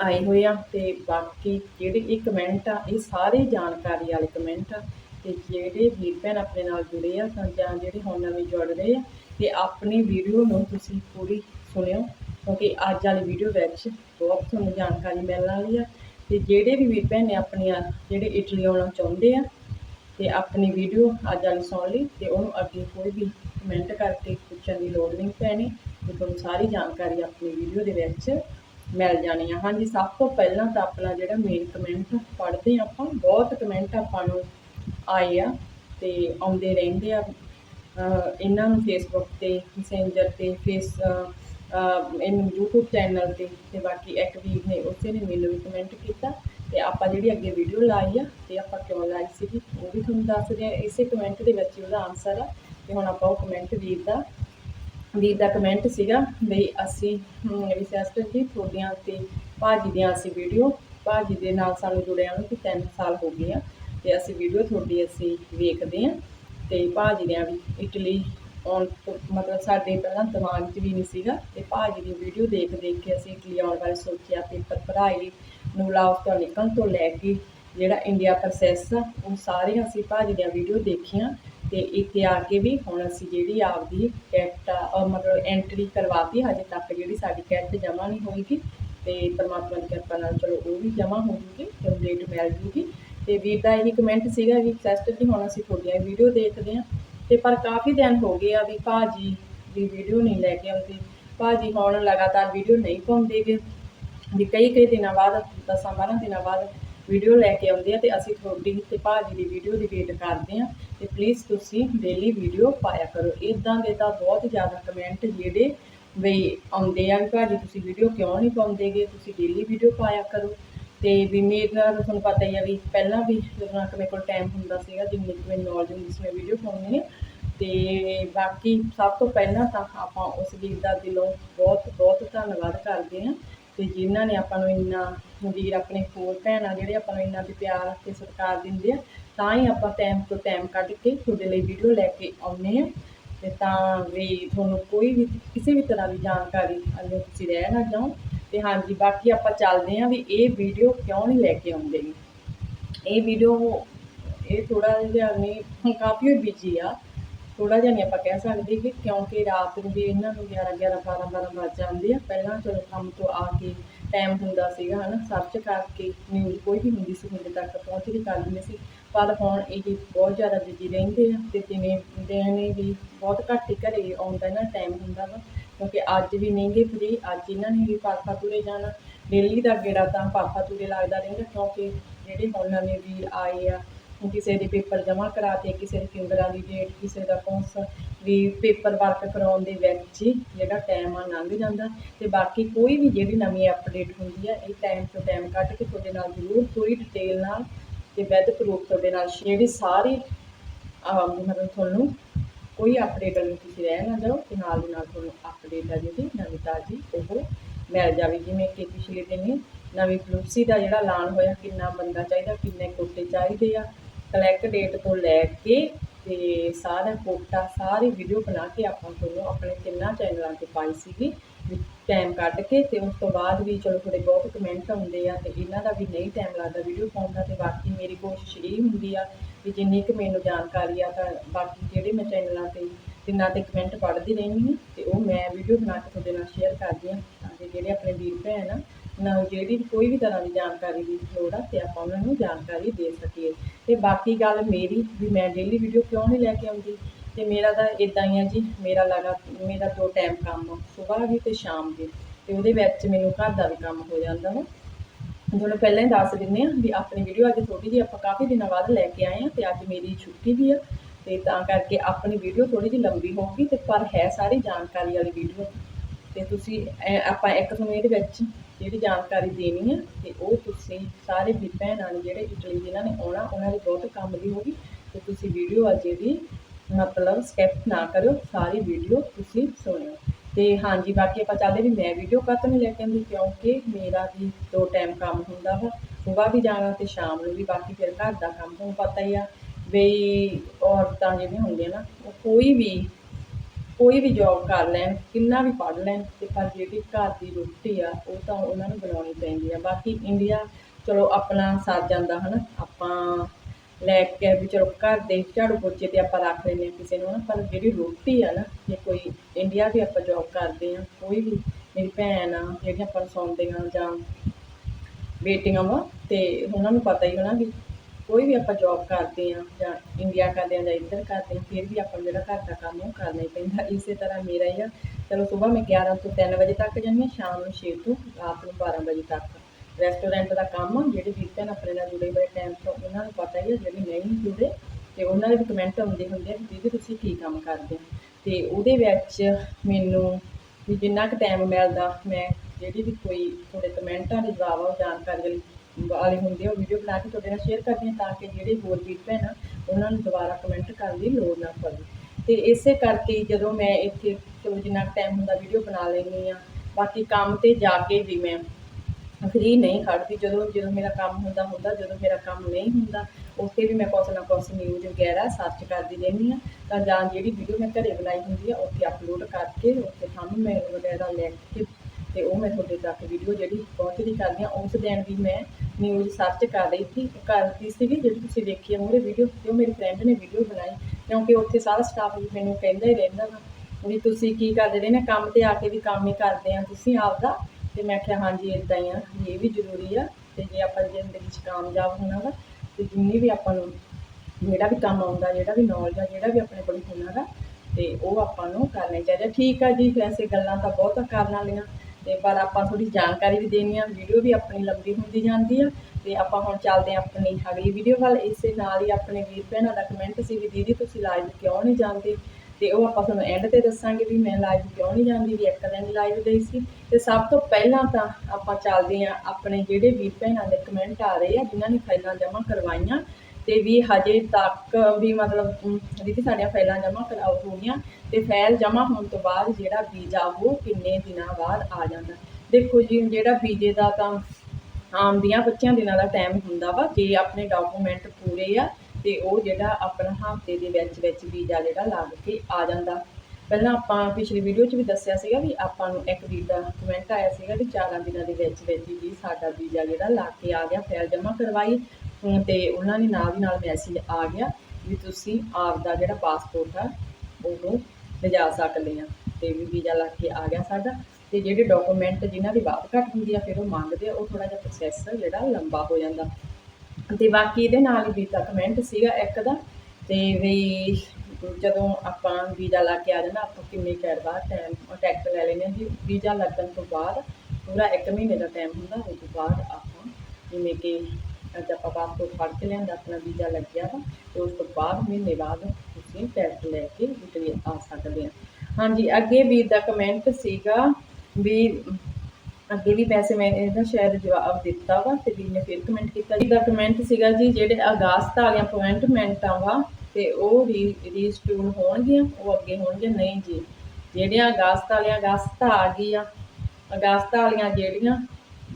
ਆਏ ਹੋਏ ਆ ਤੇ ਬਾਕੀ ਜਿਹੜੇ ਇਹ ਕਮੈਂਟ ਆ, ਇਹ ਸਾਰੇ ਜਾਣਕਾਰੀ ਵਾਲੇ ਕਮੈਂਟ ਆ ਤੇ ਜਿਹੜੇ ਵੀਰ ਭੈਣ ਆਪਣੇ ਨਾਲ ਜੁੜੇ ਆ ਤਾਂ ਜਾਂ ਜਿਹੜੇ ਹੁਣ ਨਵੇਂ ਜੁੜ ਰਹੇ ਆ, ਤੇ ਆਪਣੀ ਵੀਡੀਓ ਨੂੰ ਤੁਸੀਂ ਪੂਰੀ ਸੁਣਿਓ, ਕਿਉਂਕਿ ਅੱਜ ਵਾਲੀ ਵੀਡੀਓ ਵਿੱਚ ਬਹੁਤ ਤੁਹਾਨੂੰ ਜਾਣਕਾਰੀ ਮਿਲਣ ਵਾਲੀ ਆ। ਤੇ ਜਿਹੜੇ ਵੀ ਵੀਰ ਭੈਣ ਨੇ ਆਪਣੀਆਂ ਜਿਹੜੇ ਇਟਲੀ ਆਉਣਾ ਚਾਹੁੰਦੇ ਆ, ਤੇ ਆਪਣੀ ਵੀਡੀਓ ਅੱਜ ਵਾਲੀ ਸੁਣ ਲਈ, ਤੇ ਉਹਨੂੰ ਅੱਗੇ ਕੋਈ ਵੀ ਕਮੈਂਟ ਕਰਕੇ ਪੁੱਛਣ ਦੀ ਲੋੜ ਨਹੀਂ ਪੈਣੀ, ਤੇ ਤੁਹਾਨੂੰ ਸਾਰੀ ਜਾਣਕਾਰੀ ਆਪਣੀ ਵੀਡੀਓ ਦੇ ਵਿੱਚ ਮਿਲ ਜਾਣੀ ਆ। ਹਾਂਜੀ, ਸਭ ਤੋਂ ਪਹਿਲਾਂ ਤਾਂ ਆਪਣਾ ਜਿਹੜਾ ਮੇਨ ਕਮੈਂਟ ਪੜ੍ਹਦੇ ਹਾਂ ਆਪਾਂ, ਬਹੁਤ ਕਮੈਂਟ ਆਪਾਂ ਨੂੰ ਆਏ ਆ ਤੇ ਆਉਂਦੇ ਰਹਿੰਦੇ ਆ। ਇਹਨਾਂ ਨੂੰ ਫੇਸਬੁੱਕ ਤੇ ਮੈਸੇਂਜਰ ਤੇ ਫੇਸ ਇਹਨੂੰ YouTube ਚੈਨਲ ਤੇ ਤੇ ਬਾਕੀ ਇੱਕ ਵੀਰ ਨੇ ਉਸੇ ਨੇ ਮੈਨੂੰ ਵੀ ਕਮੈਂਟ ਕੀਤਾ ਤੇ ਆਪਾਂ ਜਿਹੜੀ ਅੱਗੇ ਵੀਡੀਓ ਲਾਈ ਆ ਤੇ ਆਪਾਂ ਕਿਉਂ ਲਾਈ ਸੀਗੀ ਉਹ ਵੀ ਤੁਹਾਨੂੰ ਦੱਸਦੇ ਆ। ਇਸੇ ਕਮੈਂਟ ਦੇ ਵਿੱਚ ਹੀ ਉਹਦਾ ਆਨਸਰ ਆ ਤੇ ਹੁਣ ਆਪਾਂ ਉਹ ਕਮੈਂਟ ਵੀਰ ਦਾ ਵੀਰ ਦਾ ਕਮੈਂਟ ਸੀਗਾ ਵੀ ਅਸੀਂ ਹਮ, ਸਿਸਟਰ ਜੀ ਤੁਹਾਡੀਆਂ ਤੇ ਭਾਜੀ ਦੀਆਂ ਅਸੀਂ ਵੀਡੀਓ ਭਾਜੀ ਦੇ ਨਾਲ ਸਾਨੂੰ ਜੁੜਿਆ ਨੂੰ ਕਿ 3 ਸਾਲ ਹੋ ਗਏ ਆ। ਤੇ ਅਸੀਂ ਵੀਡੀਓ ਤੁਹਾਡੀ ਅਸੀਂ ਵੇਖਦੇ ਆ ਤੇ ਭਾਜੀ ਦੀਆਂ ਵੀ ਇਟਲੀ ਆਉਣ ਮਤਲਬ ਸਾਡੇ ਪਹਿਲਾਂ ਦਿਮਾਗ 'ਚ ਵੀ ਨਹੀਂ ਸੀਗਾ ਤੇ ਭਾਜੀ ਦੀ ਵੀਡੀਓ ਦੇਖ ਦੇਖ ਕੇ ਅਸੀਂ ਇਟਲੀ ਆਉਣ ਬਾਰੇ ਸੋਚਿਆ, ਪੇਪਰ ਪੜ੍ਹਾਈ ਨੂੰ ਲਾਉਸ ਤੋਂ ਨਿਕਲਣ ਤੋਂ ਲੈ ਕੇ ਜਿਹੜਾ ਇੰਡੀਆ ਪ੍ਰੋਸੈਸ ਆ, ਉਹ ਸਾਰੀਆਂ ਅਸੀਂ ਭਾਜੀ ਦੀਆਂ ਵੀਡੀਓ ਦੇਖੀਆਂ ਤੇ ਇੱਥੇ ਆ ਕੇ ਵੀ ਹੁਣ ਅਸੀਂ ਜਿਹੜੀ ਆਪਦੀ ਕੈਟ ਆ ਮਤਲਬ ਐਂਟਰੀ ਕਰਵਾਤੀ, ਹਜੇ ਤੱਕ ਜਿਹੜੀ ਸਾਡੀ ਕੈਟ ਜਮ੍ਹਾਂ ਨਹੀਂ ਹੋਈਗੀ ਤੇ ਪਰਮਾਤਮਾ ਦੀ ਕਿਰਪਾ ਨਾਲ ਚਲੋ ਉਹ ਵੀ ਜਮ੍ਹਾਂ ਹੋ ਜੂਗੀ ਤੇ ਡੇਟ ਮਿਲ ਜੂਗੀ। ਤੇ ਵੀਰ ਦਾ ਇਹੀ ਕਮੈਂਟ ਸੀਗਾ ਵੀ ਸਿਸਟਰ ਜੀ ਹੁਣ ਅਸੀਂ ਤੁਹਾਡੀਆਂ ਵੀਡੀਓ ਦੇਖਦੇ ਹਾਂ। ਤੇ ਪਰ ਕਾਫੀ ਦਿਨ ਹੋ ਗਏ ਆ ਵੀ ਭਾਜੀ ਦੀ ਵੀਡੀਓ ਨਹੀਂ ਲੈ ਕੇ ਆਉਂਦੇ। ਭਾਜੀ ਹੁਣ ਲਗਾਤਾਰ ਵੀਡੀਓ ਨਹੀਂ ਪਾਉਂਦੇਗੇ। ਵੀ ਕਈ ਕਈ ਦਿਨਾਂ ਬਾਅਦ, ਦਸਾਂ ਬਾਰਾਂ ਦਿਨਾਂ ਬਾਅਦ ਵੀਡੀਓ ਲੈ ਕੇ ਆਉਂਦੇ ਆ ਤੇ ਅਸੀਂ ਤੁਹਾਡੀ ਤੇ ਭਾਜੀ ਦੀ ਵੀਡੀਓ ਦੀ ਵੇਟ ਕਰਦੇ ਆ ਤੇ ਪਲੀਜ਼ ਤੁਸੀਂ ਡੇਲੀ ਵੀਡੀਓ ਪਾਇਆ ਕਰੋ। ਇਦਾਂ ਦੇ ਤਾਂ ਬਹੁਤ ਜ਼ਿਆਦਾ ਕਮੈਂਟ ਜਿਹੜੇ ਵੀ ਆਉਂਦੇ ਆ ਵੀ ਭਾਜੀ ਤੁਸੀਂ ਵੀਡੀਓ ਕਿਉਂ ਨਹੀਂ ਪਾਉਂਦੇਗੇ? ਤੁਸੀਂ ਡੇਲੀ ਵੀਡੀਓ ਪਾਇਆ ਕਰੋ। ਤੇ ਵੀ ਮੇਰਾ ਤਾਂ ਤੁਹਾਨੂੰ ਪਤਾ ਹੀ ਆ ਵੀ ਪਹਿਲਾਂ ਵੀ ਜਦੋਂ ਕਿ ਮੇਰੇ ਕੋਲ ਟਾਈਮ ਹੁੰਦਾ ਸੀਗਾ ਜਿੰਨੀ ਕਿ ਮੈਨੂੰ ਨੌਲੇਜ ਹੁੰਦੀ ਸੀ, ਮੈਂ ਵੀਡੀਓ ਪਾਉਂਦੀ ਹਾਂ। ਤੇ ਬਾਕੀ ਸਭ ਤੋਂ ਪਹਿਲਾਂ ਤਾਂ ਆਪਾਂ ਉਸ ਵੀਰ ਦਾ ਦਿਲੋਂ ਬਹੁਤ ਬਹੁਤ ਧੰਨਵਾਦ ਕਰਦੇ ਹਾਂ। ਤੇ ਜਿਨ੍ਹਾਂ ਨੇ ਆਪਾਂ ਨੂੰ ਇੰਨਾ ਵੀਰ ਆਪਣੇ ਹੋਰ ਭੈਣਾਂ ਜਿਹੜੇ ਆਪਾਂ ਨੂੰ ਇੰਨਾ ਵੀ ਪਿਆਰ ਤੇ ਸਤਿਕਾਰ ਦਿੰਦੇ ਆ, ਤਾਂ ਹੀ ਆਪਾਂ ਟਾਈਮ ਤੋਂ ਟਾਈਮ ਕੱਢ ਕੇ ਤੁਹਾਡੇ ਲਈ ਵੀਡੀਓ ਲੈ ਕੇ ਆਉਂਦੇ ਆ ਤੇ ਤਾਂ ਵੀ ਤੁਹਾਨੂੰ ਕੋਈ ਵੀ, ਕਿਸੇ ਵੀ ਤਰ੍ਹਾਂ ਦੀ ਜਾਣਕਾਰੀ ਅੱਗੇ ਤੁਸੀਂ ਰਹਿ ਨਾ ਜਾਓ ਤੇ ਹਾਂਜੀ, ਬਾਕੀ ਆਪਾਂ ਚੱਲਦੇ ਹਾਂ ਵੀ ਇਹ ਵੀਡੀਓ ਕਿਉਂ ਨਹੀਂ ਲੈ ਕੇ ਆਉਂਦੇ? ਇਹ ਵੀਡੀਓ ਇਹ ਥੋੜਾ ਜਿਹਾ ਨਹੀਂ ਕਾਫੀ ਬਿਜ਼ੀ ਆ। ਥੋੜਾ ਜਿਹਾ ਨਹੀਂ ਆਪਾਂ ਕਹਿ ਸਕਦੇ ਕਿ ਕਿਉਂਕਿ ਰਾਤ ਨੂੰ ਵੀ ਇਹਨਾਂ ਨੂੰ 11 11 12 12 ਵੱਜ ਜਾਂਦੇ ਆ। ਪਹਿਲਾਂ ਚਲੋ ਕੰਮ ਤੋਂ ਆ ਕੇ ਟਾਈਮ ਹੁੰਦਾ ਸੀਗਾ, ਹਨਾ? ਸਰਚ ਕਰਕੇ ਨਿਊਜ਼ ਕੋਈ ਵੀ ਹੁੰਦੀ ਸੀ ਮੇਰੇ ਤੱਕ ਪਹੁੰਚਦੀ ਕਰ ਦਿੰਦੇ ਸੀ। ਪਰ ਹੁਣ ਇਹ ਬਹੁਤ ਜ਼ਿਆਦਾ ਬਿਜ਼ੀ ਰਹਿੰਦੇ ਆ ਤੇ ਦਿਨੇ ਦਿਨ ਵੀ ਬਹੁਤ ਘੱਟ ਹੀ ਘਰੇ ਆਉਂਦਾ ਨਾ ਟਾਈਮ ਹੁੰਦਾ ਵਾ। ਕਿਉਂਕਿ ਅੱਜ ਵੀ ਨਹੀਂਗੇ ਫਰੀ ਅੱਜ ਇਹਨਾਂ ਨੇ ਵੀ ਪਾਖਾ ਤੁਰੇ ਜਾਣਾ। ਡੇਲੀ ਦਾ ਗੇੜਾ ਤਾਂ ਪਾਖਾ ਤੁਰੇ ਲੱਗਦਾ ਰਹਿੰਦਾ, ਕਿਉਂਕਿ ਜਿਹੜੇ ਹੁਣ ਨਵੇਂ ਵੀਰ ਆਏ ਆ ਕਿਸੇ ਦੇ ਪੇਪਰ ਜਮ੍ਹਾਂ ਕਰਾਤੇ ਕਿਸੇ ਦੇ ਫਿੰਗਰਾਂ ਦੀ ਡੇਟ ਕਿਸੇ ਦਾ ਕੌਂਸ ਵੀ ਪੇਪਰ ਵਰਕ ਕਰਾਉਣ ਦੇ ਵਿੱਚ ਹੀ ਜਿਹੜਾ ਟਾਈਮ ਆ ਲੰਘ ਜਾਂਦਾ। ਤੇ ਬਾਕੀ ਕੋਈ ਵੀ ਜਿਹੜੀ ਨਵੀਂ ਅਪਡੇਟ ਹੁੰਦੀ ਆ, ਇਹ ਟਾਈਮ ਤੋਂ ਟਾਈਮ ਕੱਢ ਕੇ ਤੁਹਾਡੇ ਨਾਲ ਜ਼ਰੂਰ ਪੂਰੀ ਡਿਟੇਲ ਨਾਲ ਤੇ ਵਿਦ ਪ੍ਰੂਫ ਤੁਹਾਡੇ ਨਾਲ ਜਿਹੜੀ ਸਾਰੀ ਮਤਲਬ ਤੁਹਾਨੂੰ ਕੋਈ ਅਪਡੇਟ ਨਹੀਂ ਤੁਸੀਂ ਰਹਿ ਨਾ ਜਾਓ ਤੇ ਨਾਲ ਦੀ ਨਾਲ ਤੁਹਾਨੂੰ ਅਪਡੇਟ ਆ ਜਿਹੜੀ ਨਵੀਂ ਤਾਜ਼ੀ ਉਹ ਮਿਲ ਜਾਵੇ। ਜਿਵੇਂ ਕਿ ਪਿਛਲੇ ਦਿਨੀ ਨਵੀਂ ਫਲੂਸੀ ਦਾ ਜਿਹੜਾ ਐਲਾਨ ਹੋਇਆ ਕਿੰਨਾ ਬੰਦਾ ਚਾਹੀਦਾ, ਕਿੰਨੇ ਕੋਟੇ ਚਾਹੀਦੇ ਆ। ਕਲੈਕਟ ਡੇਟ ਤੋਂ ਲੈ ਕੇ ਤੇ ਸਾਰਾ ਕੋਟਾ, ਸਾਰੀ ਵੀਡੀਓ ਬਣਾ ਕੇ ਆਪਾਂ ਤੁਹਾਨੂੰ ਆਪਣੇ ਤਿੰਨਾਂ ਚੈਨਲਾਂ ਤੇ ਪਾਈ ਸੀਗੀ। ਟਾਈਮ ਕੱਢ ਕੇ ਤੇ ਉਸ ਤੋਂ ਬਾਅਦ ਵੀ ਚਲੋ ਥੋੜੇ ਬਹੁਤ ਕਮੈਂਟ ਆਉਂਦੇ ਆ ਤੇ ਇਹਨਾਂ ਦਾ ਵੀ ਨਹੀਂ ਟਾਈਮ ਲੱਗਦਾ ਵੀਡੀਓ ਪਾਉਣ ਦਾ ਤੇ ਬਾਕੀ ਮੇਰੀ ਕੋਸ਼ਿਸ਼ ਇਹ ਹੁੰਦੀ ਆ ਵੀ ਜਿੰਨੀ ਕੁ ਮੈਨੂੰ ਜਾਣਕਾਰੀ ਆ ਤਾਂ ਬਾਕੀ ਜਿਹੜੇ ਮੈਂ ਚੈਨਲਾਂ ਤੇ ਤਿੰਨਾਂ ਤੇ ਕਮੈਂਟ ਪੜ੍ਹਦੀ ਰਹਿੰਦੀ ਹਾਂ ਤੇ ਉਹ ਮੈਂ ਵੀਡੀਓ ਬਣਾ ਕੇ ਤੁਹਾਡੇ ਨਾਲ ਸ਼ੇਅਰ ਕਰਦੀ ਹਾਂ ਤਾਂ ਕਿ ਜਿਹੜੇ ਆਪਣੇ ਵੀਰ ਭੈਣ ਆ ਨਾ ਜਿਹੜੀ ਕੋਈ ਵੀ ਤਰ੍ਹਾਂ ਦੀ ਜਾਣਕਾਰੀ ਦੀ ਲੋੜ ਆ ਤੇ ਆਪਾਂ ਉਹਨਾਂ ਨੂੰ ਜਾਣਕਾਰੀ ਦੇ ਸਕੀਏ। ਤੇ ਬਾਕੀ ਗੱਲ ਮੇਰੀ ਵੀ ਮੈਂ ਡੇਲੀ ਵੀਡੀਓ ਕਿਉਂ ਨਹੀਂ ਲੈ ਕੇ ਆਉਂਦੀ? ਤੇ ਮੇਰਾ ਤਾਂ ਇਦਾਂ ਹੀ ਆ ਜੀ, ਮੇਰਾ ਲਗਾ, ਮੇਰਾ ਦੋ ਟਾਈਮ ਕੰਮ ਸਵੇਰ ਵੀ ਤੇ ਸ਼ਾਮ ਦੇ ਤੇ ਉਹਦੇ ਵਿੱਚ ਮੈਨੂੰ ਘਰ ਦਾ ਵੀ ਕੰਮ ਹੋ ਜਾਂਦਾ ਵਾ। ਤੁਹਾਨੂੰ ਪਹਿਲਾਂ ਹੀ ਦੱਸ ਦਿੰਦੇ ਆ ਵੀ ਆਪਣੀ ਵੀਡੀਓ ਅੱਜ ਥੋੜੀ ਜਿਹੀ ਆਪਾਂ ਕਾਫੀ ਦਿਨਾਂ ਬਾਅਦ ਲੈ ਕੇ ਆਏ ਆ ਤੇ ਅੱਜ ਮੇਰੀ ਛੁੱਟੀ ਵੀ ਆ ਤੇ ਤਾਂ ਕਰਕੇ ਆਪਣੀ ਵੀਡੀਓ ਥੋੜੀ ਜਿਹੀ ਲੰਬੀ ਹੋਊਗੀ ਤੇ ਪਰ ਹੈ ਸਾਰੀ ਜਾਣਕਾਰੀ ਵਾਲੀ ਵੀਡੀਓ ਤੇ ਤੁਸੀਂ ਐ- ਆਪਾਂ ਇੱਕ ਸਮੇਂ ਦੇ ਵਿੱਚ ਜਿਹੜੀ ਜਾਣਕਾਰੀ ਦੇਣੀ ਆ ਤੇ ਉਹ ਤੁਸੀਂ ਸਾਰੇ ਵੀ ਭੈਣਾਂ ਨੇ ਜਿਹੜੇ ਇਟਲੀ ਜਿਨ੍ਹਾਂ ਨੇ ਆਉਣਾ, ਉਹਨਾਂ ਦੇ ਬਹੁਤ ਕੰਮ ਦੀ ਹੋਗੀ ਤੇ ਤੁਸੀਂ ਵੀਡੀਓ ਅੱਜ ਜਿਹੜੀ ਮਤਲਬ ਸਕਿਪ ਨਾ ਕਰਿਓ, ਸਾਰੀ ਵੀਡੀਓ ਤੁਸੀਂ ਸੁਣਿਓ। ਤੇ ਹਾਂਜੀ, ਬਾਕੀ ਆਪਾਂ ਚੱਲਦੇ ਵੀ ਮੈਂ ਵੀਡੀਓ ਕੱਟ ਨਹੀਂ ਲੈ ਕੇ ਆਉਂਦੀ ਕਿਉਂਕਿ ਮੇਰਾ ਵੀ ਦੋ ਟਾਈਮ ਕੰਮ ਹੁੰਦਾ ਵਾ ਸੁਬਾਹ ਵੀ ਜਾਣਾ ਤੇ ਸ਼ਾਮ ਨੂੰ ਵੀ, ਬਾਕੀ ਫਿਰ ਘਰ ਦਾ ਕੰਮ ਤੁਹਾਨੂੰ ਪਤਾ ਹੀ ਆ ਬਈ ਔਰਤਾਂ ਜਿਹੜੀਆਂ ਹੁੰਦੀਆਂ ਨਾ, ਉਹ ਕੋਈ ਵੀ ਕੋਈ ਵੀ ਜੌਬ ਕਰ ਲੈਣ, ਕਿੰਨਾ ਵੀ ਪੜ੍ਹ ਲੈਣ, ਤੇ ਪਰ ਜਿਹੜੀ ਘਰ ਦੀ ਰੋਟੀ ਆ, ਉਹ ਤਾਂ ਉਹਨਾਂ ਨੂੰ ਬਣਾਉਣੀ ਪੈਂਦੀ ਆ। ਬਾਕੀ ਇੰਡੀਆ ਚਲੋ ਆਪਣਾ ਸਾਥ ਜਾਂਦਾ ਹਨਾ, ਆਪਾਂ ਲੈ ਕੇ ਵੀ ਚਲੋ ਘਰ ਦੇ ਝਾੜੂ ਪੋਚੇ ਤੇ ਆਪਾਂ ਰੱਖ ਲੈਂਦੇ ਹਾਂ ਕਿਸੇ ਨੂੰ ਨਾ, ਪਰ ਜਿਹੜੀ ਰੋਟੀ ਆ ਨਾ, ਜੇ ਕੋਈ ਇੰਡੀਆ ਵੀ ਆਪਾਂ ਜੌਬ ਕਰਦੇ ਆ ਕੋਈ ਵੀ ਮੇਰੀ ਭੈਣ ਆ, ਜਿਹੜੀਆਂ ਆਪਾਂ ਨੂੰ ਸੁਣਦੀਆਂ ਜਾਂ ਬੇਟੀਆਂ ਵਾ, ਤੇ ਉਹਨਾਂ ਨੂੰ ਪਤਾ ਹੀ ਹੋਣਾ ਵੀ ਕੋਈ ਵੀ ਆਪਾਂ ਜੌਬ ਕਰਦੇ ਆ ਜਾਂ ਇੰਡੀਆ ਕਰਦੇ ਆ ਜਾਂ ਇੱਧਰ ਕਰਦੇ ਆ ਫਿਰ ਵੀ ਆਪਾਂ ਜਿਹੜਾ ਘਰ ਦਾ ਕੰਮ ਉਹ ਕਰਨਾ ਹੀ ਪੈਂਦਾ। ਇਸੇ ਤਰ੍ਹਾਂ ਮੇਰਾ ਹੀ ਆ। ਚਲੋ ਸਵੇਰ ਮੈਂ 11 ਤੋਂ 3 ਵਜੇ ਤੱਕ ਜਾਂਦੀ ਹਾਂ, ਸ਼ਾਮ ਨੂੰ 6 ਤੋਂ ਰਾਤ ਨੂੰ 12 ਵਜੇ ਤੱਕ। ਰੈਸਟੋਰੈਂਟ ਦਾ ਕੰਮ ਆ ਜਿਹੜੇ ਵੀਰ ਭੈਣ ਆਪਣੇ ਨਾਲ ਜੁੜੇ ਹੋਏ ਟਾਈਮ ਤੋਂ, ਉਹਨਾਂ ਨੂੰ ਪਤਾ ਹੀ ਆ ਜਿਹੜੇ ਨਹੀਂ ਜੁੜੇ, ਤੇ ਉਹਨਾਂ ਦੇ ਵੀ ਕਮੈਂਟ ਆਉਂਦੇ ਹੁੰਦੇ ਆ ਕਿ ਦੀਦੀ ਤੁਸੀਂ ਕੀ ਕੰਮ ਕਰਦੇ ਹੋ? ਤੇ ਉਹਦੇ ਵਿੱਚ ਮੈਨੂੰ ਵੀ ਜਿੰਨਾ ਕੁ ਟਾਈਮ ਮਿਲਦਾ, ਮੈਂ ਜਿਹੜੀ ਵੀ ਕੋਈ ਤੁਹਾਡੇ ਕਮੈਂਟਾਂ ਦੇ ਜਵਾਬ ਆ, ਉਹ ਜਾਣਕਾਰੀ ਵਾਲੀ ਵਾਲੇ ਹੁੰਦੇ ਆ, ਉਹ ਵੀਡੀਓ ਬਣਾ ਕੇ ਤੁਹਾਡੇ ਨਾਲ ਸ਼ੇਅਰ ਕਰਦੀ ਹਾਂ ਤਾਂ ਕਿ ਜਿਹੜੇ ਹੋਰ ਵੀਰ ਭੈਣ ਆ ਉਹਨਾਂ ਨੂੰ ਦੁਬਾਰਾ ਕਮੈਂਟ ਕਰਨ ਦੀ ਲੋੜ ਨਾ ਪਵੇ। ਤੇ ਇਸੇ ਕਰਕੇ ਜਦੋਂ ਮੈਂ ਇੱਥੇ, ਚਲੋ ਜਿੰਨਾ ਟਾਈਮ ਹੁੰਦਾ ਵੀਡੀਓ ਬਣਾ ਲੈਂਦੀ ਆ ਬਾਕੀ ਕੰਮ ਤੇ ਜਾ ਕੇ ਵੀ ਮੈਂ ਫ੍ਰੀ ਨਹੀਂ ਖੜਦੀ ਜਦੋਂ ਜਦੋਂ ਮੇਰਾ ਕੰਮ ਹੁੰਦਾ ਹੁੰਦਾ, ਜਦੋਂ ਮੇਰਾ ਕੰਮ ਨਹੀਂ ਹੁੰਦਾ, ਉੱਥੇ ਵੀ ਮੈਂ ਕੁਛ ਨਾ ਕੁਛ ਨਿਊਜ਼ ਵਗੈਰਾ ਸਰਚ ਕਰਦੀ ਰਹਿੰਦੀ ਆ ਤਾਂ ਜਾਂ ਜਿਹੜੀ ਵੀਡੀਓ ਮੈਂ ਘਰੇ ਬਣਾਈ ਹੁੰਦੀ ਆ, ਉੱਥੇ ਅਪਲੋਡ ਕਰਕੇ, ਉੱਥੇ ਸਾਨੂੰ ਮੈਂ ਵਗੈਰਾ ਲੈ ਕੇ ਤੇ ਉਹ ਮੈਂ ਤੁਹਾਡੇ ਤੱਕ ਵੀਡੀਓ ਜਿਹੜੀ ਪਹੁੰਚਦੀ ਕਰਦੀ ਆ ਉਸ ਦਿਨ ਵੀ ਮੈਂ ਨਿਊਜ਼ ਸਰਚ ਕਰ ਰਹੀ ਸੀ ਕਰਦੀ ਸੀਗੀ ਜਿਹੜੀ ਤੁਸੀਂ ਦੇਖੀ ਆ ਮੂਰੇ ਵੀਡੀਓ ਜੋ ਮੇਰੀ ਫਰੈਂਡ ਨੇ ਵੀਡੀਓ ਬਣਾਈ, ਕਿਉਂਕਿ ਉੱਥੇ ਸਾਰਾ ਸਟਾਫ ਵੀ ਮੈਨੂੰ ਕਹਿੰਦਾ ਹੀ ਰਹਿੰਦਾ ਵਾ ਵੀ ਤੁਸੀਂ ਕੀ ਕਰਦੇ ਰਹੇ ਨੇ ਕੰਮ ਤੇ ਆ ਕੇ ਵੀ ਕੰਮ ਹੀ ਕਰਦੇ ਆ ਤੁਸੀਂ ਆਪਦਾ। ਤੇ ਮੈਂ ਕਿਹਾ, ਹਾਂਜੀ ਇਦਾਂ ਹੀ ਆ, ਇਹ ਵੀ ਜ਼ਰੂਰੀ ਆ ਤੇ ਜੇ ਆਪਾਂ ਜ਼ਿੰਦਗੀ 'ਚ ਕਾਮਯਾਬ ਹੋਣਾ ਵਾ ਤੇ ਜਿੰਨੀ ਵੀ ਆਪਾਂ ਨੂੰ ਜਿਹੜਾ ਵੀ ਕੰਮ ਆਉਂਦਾ, ਜਿਹੜਾ ਵੀ ਨੌਲੇਜ ਆ, ਜਿਹੜਾ ਵੀ ਆਪਣੇ ਕੋਲ ਹੋਣਾ ਆ ਤੇ ਉਹ ਆਪਾਂ ਨੂੰ ਕਰਨੇ ਚਾਹੀਦੇ। ਠੀਕ ਆ ਜੀ, ਵੈਸੇ ਗੱਲਾਂ ਤਾਂ ਬਹੁਤ ਕਰਨ ਵਾਲੀਆਂ ਤੇ ਪਰ ਆਪਾਂ ਥੋੜੀ ਜਾਣਕਾਰੀ ਵੀ ਦੇਣੀ ਆ, ਵੀਡੀਓ ਵੀ ਆਪਣੀ ਲੰਬੀ ਹੁੰਦੀ ਜਾਂਦੀ ਆ ਤੇ ਆਪਾਂ ਹੁਣ ਚੱਲਦੇ ਆ ਆਪਣੀ ਅਗਲੀ ਵੀਡੀਓ ਵੱਲ। ਇਸੇ ਨਾਲ ਹੀ ਆਪਣੇ ਵੀਰ ਭੈਣਾਂ ਦਾ ਕਮੈਂਟ ਸੀ ਵੀ, ਦੀਦੀ, ਤੁਸੀਂ ਲਾਈਵ ਕਿਉਂ ਨਹੀਂ ਜਾਂਦੇ? ਤੇ ਉਹ ਆਪਾਂ ਤੁਹਾਨੂੰ ਐਂਡ ਤੇ ਦੱਸਾਂਗੇ ਵੀ ਮੈਂ ਲਾਈਵ ਕਿਉਂ ਨਹੀਂ ਜਾਂਦੀ ਵੀ ਇੱਕ ਦਿਨ ਲਾਈਵ ਗਈ ਸੀ। ਤੇ ਸਭ ਤੋਂ ਪਹਿਲਾਂ ਤਾਂ ਆਪਾਂ ਚੱਲਦੇ ਆ ਆਪਣੇ ਜਿਹੜੇ ਵੀਰ ਭੈਣਾਂ ਦੇ ਕਮੈਂਟ ਆ ਰਹੇ ਆ ਜਿਨ੍ਹਾਂ ਨੇ ਫਾਈਲਾਂ ਜਮ੍ਹਾਂ ਕਰਵਾਈਆਂ। ਤੇ ਵੀ ਹਜੇ ਤੱਕ ਵੀ ਮਤਲਬ ਅਮ, ਦੀਦੀ ਸਾਡੀਆਂ ਫਾਈਲਾਂ ਜਮ੍ਹਾਂ ਕਰਾਉ ਹੋਈਆਂ ਤੇ ਫਾਈਲ ਜਮ੍ਹਾਂ ਹੋਣ ਤੋਂ ਬਾਅਦ ਜਿਹੜਾ ਵੀਜ਼ਾ ਉਹ ਕਿੰਨੇ ਦਿਨਾਂ ਬਾਅਦ ਆ ਜਾਂਦਾ। ਦੇਖੋ ਜੀ ਜਿਹੜਾ ਵੀਜ਼ੇ ਦਾ ਤਾਂ ਆਮ ਦੀਆਂ 25 ਦਿਨਾਂ ਦਾ ਟਾਈਮ ਹੁੰਦਾ ਵਾ ਜੇ ਆਪਣੇ ਡਾਕੂਮੈਂਟ ਪੂਰੇ ਆ ਤੇ ਉਹ ਜਿਹੜਾ ਆਪਣਾ ਹਫ਼ਤੇ ਦੇ ਵਿੱਚ ਵਿੱਚ ਵੀਜ਼ਾ ਜਿਹੜਾ ਲੱਗ ਕੇ ਆ ਜਾਂਦਾ। ਪਹਿਲਾਂ ਆਪਾਂ ਪਿਛਲੀ ਵੀਡੀਓ 'ਚ ਵੀ ਦੱਸਿਆ ਸੀਗਾ ਵੀ ਆਪਾਂ ਨੂੰ ਇੱਕ ਵੀਰ ਦਾ ਕਮੈਂਟ ਆਇਆ ਸੀਗਾ ਵੀ ਚਾਰਾਂ ਦਿਨਾਂ ਦੇ ਵਿੱਚ ਵਿੱਚ ਹੀ ਸਾਡਾ ਵੀਜ਼ਾ ਜਿਹੜਾ ਲੱਗ ਕੇ ਆ ਗਿਆ ਫਾਈਲ ਜਮ੍ਹਾਂ ਕਰਵਾਈ। ਹੁਣ ਤੇ ਉਹਨਾਂ ਨੇ ਨਾਲ ਦੀ ਨਾਲ ਮੈਸੇਜ ਆ ਗਿਆ ਵੀ ਤੁਸੀਂ ਆਪ ਦਾ ਜਿਹੜਾ ਪਾਸਪੋਰਟ ਆ ਉਹ ਲਿਜਾ ਸਕਦੇ ਆ। ਤੇ ਵੀ ਵੀਜ਼ਾ ਲੱਗ ਕੇ ਆ ਗਿਆ ਸਾਡਾ। ਤੇ ਜਿਹੜੇ ਡਾਕੂਮੈਂਟ ਜਿਨ੍ਹਾਂ ਦੀ ਬਾਤ ਘੱਟ ਹੁੰਦੀ ਆ, ਫਿਰ ਉਹ ਮੰਗਦੇ ਆ, ਉਹ ਥੋੜਾ ਜਿਹਾ ਪ੍ਰੋਸੈਸ ਜਿਹੜਾ ਲੰਬਾ ਹੋ ਜਾਂਦਾ। ਤੇ ਬਾਕੀ ਇਹਦੇ ਨਾਲ ਹੀ ਵੀਜ਼ਾ ਕਮੈਂਟ ਸੀਗਾ ਇੱਕ ਦਾ, ਤੇ ਵੀ ਜਦੋਂ ਆਪਾਂ ਵੀਜ਼ਾ ਲਾ ਕੇ ਆ ਜਾਣਾ ਆਪਾਂ ਕਿੰਨੇ ਚਿਰ ਬਾਅਦ ਟਾਈਮ ਟੈਕਸ ਲੈ ਲੈਂਦੇ ਹਾਂ ਜੀ ਵੀਜ਼ਾ ਲੱਗਣ ਤੋਂ ਬਾਅਦ ਪੂਰਾ 1 ਮਹੀਨੇ ਦਾ ਟਾਈਮ ਹੁੰਦਾ, ਉਸ ਤੋਂ ਬਾਅਦ ਆਪਾਂ ਜਿਵੇਂ ਕਿ ਅੱਜ ਆਪਾਂ ਪਾਸਪੋਰਟ ਫੜ ਕੇ ਲਿਆਂਦਾ, ਆਪਣਾ ਵੀਜ਼ਾ ਲੱਗਿਆ ਵਾ, ਤੇ ਉਸ ਤੋਂ ਬਾਅਦ ਮਹੀਨੇ ਬਾਅਦ ਤੁਸੀਂ ਟੈਸਟ ਲੈ ਕੇ ਇਟਲੀ ਆ ਸਕਦੇ ਆ ਹਾਂਜੀ, ਅੱਗੇ ਵੀਰ ਦਾ ਕਮੈਂਟ ਸੀਗਾ ਵੀ ਅੱਗੇ ਵੀ ਵੈਸੇ ਮੈਂ ਇਹਦਾ ਸ਼ਾਇਦ ਜਵਾਬ ਦਿੱਤਾ ਵਾ ਤੇ ਵੀ ਨੇ ਫਿਰ ਕਮੈਂਟ ਕੀਤਾ। ਜੀ ਦਾ ਕਮੈਂਟ ਸੀਗਾ ਜੀ, ਜਿਹੜੇ ਅਗਸਤ ਵਾਲੀਆਂ ਅਪਾਇੰਟਮੈਂਟਾਂ ਵਾ, ਤੇ ਉਹ ਰੀ ਰੀਸਟੂਲ ਹੋਣਗੀਆਂ, ਉਹ ਅੱਗੇ ਹੋਣਗੀਆਂ, ਨਹੀਂ ਜੀ। ਜਿਹੜੀਆਂ ਅਗਾਸਤ ਵਾਲੀਆਂ ਅਗਸਤ ਆ ਗਈ ਆ, ਅਗਸਤ ਵਾਲੀਆਂ ਜਿਹੜੀਆਂ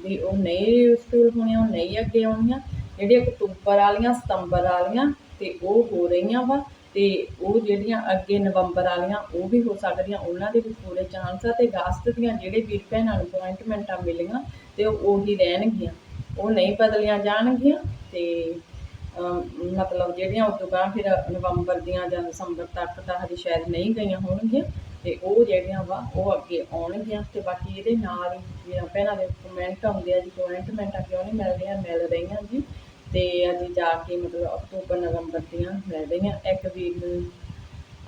ਵੀ ਉਹ ਨਹੀਂ ਰੀਸਟੂਲ ਹੋਣੀਆਂ, ਉਹ ਨਹੀਂ ਅੱਗੇ ਆਉਣੀਆਂ, ਜਿਹੜੀਆਂ ਅਕਤੂਬਰ ਵਾਲੀਆਂ, ਸਤੰਬਰ ਵਾਲੀਆਂ, ਤੇ ਉਹ ਹੋ ਰਹੀਆਂ ਵਾ। ਤੇ ਉਹ ਜਿਹੜੀਆਂ ਅੱਗੇ ਨਵੰਬਰ ਵਾਲੀਆਂ, ਉਹ ਵੀ ਹੋ ਸਕਦੀਆਂ। ਉਹਨਾਂ ਦੇ ਵੀ ਪੂਰੇ ਚਾਂਸ ਆ ਤੇ ਅਗਸਤ ਦੀਆਂ ਜਿਹੜੇ ਵੀਰ ਭੈਣਾਂ ਨੂੰ ਅਪਾਇੰਟਮੈਂਟਾਂ ਮਿਲੀਆਂ ਤੇ ਉਹ ਉਹੀ ਰਹਿਣਗੀਆਂ। ਉਹ ਨਹੀਂ ਬਦਲੀਆਂ ਜਾਣਗੀਆਂ ਤੇ ਮਤਲਬ ਜਿਹੜੀਆਂ ਉਦੋਂ ਬਾਅਦ ਫਿਰ ਨਵੰਬਰ ਦੀਆਂ ਜਾਂ ਦਸੰਬਰ ਤੱਕ ਤਾਂ ਹਜੇ ਸ਼ਾਇਦ ਨਹੀਂ ਗਈਆਂ ਹੋਣਗੀਆਂ ਤੇ ਉਹ ਜਿਹੜੀਆਂ ਵਾ, ਉਹ ਅੱਗੇ ਆਉਣਗੀਆਂ ਤੇ ਬਾਕੀ ਇਹਦੇ ਨਾਲ ਹੀ ਵੀਰਾਂ ਭੈਣਾਂ ਦੇ ਕਮੈਂਟ ਆਉਂਦੇ ਆ ਜੀ ਅਪਾਇੰਟਮੈਂਟਾਂ ਕਿਉਂ ਨਹੀਂ ਮਿਲ ਰਹੀਆਂ ਮਿਲ ਰਹੀਆਂ ਜੀ। ਤੇ ਅਸੀਂ ਜਾ ਕੇ ਮਤਲਬ ਅਕਤੂਬਰ, ਨਵੰਬਰ ਦੀਆਂ ਮਿਲ ਰਹੀਆਂ ਇੱਕ ਵੀਰ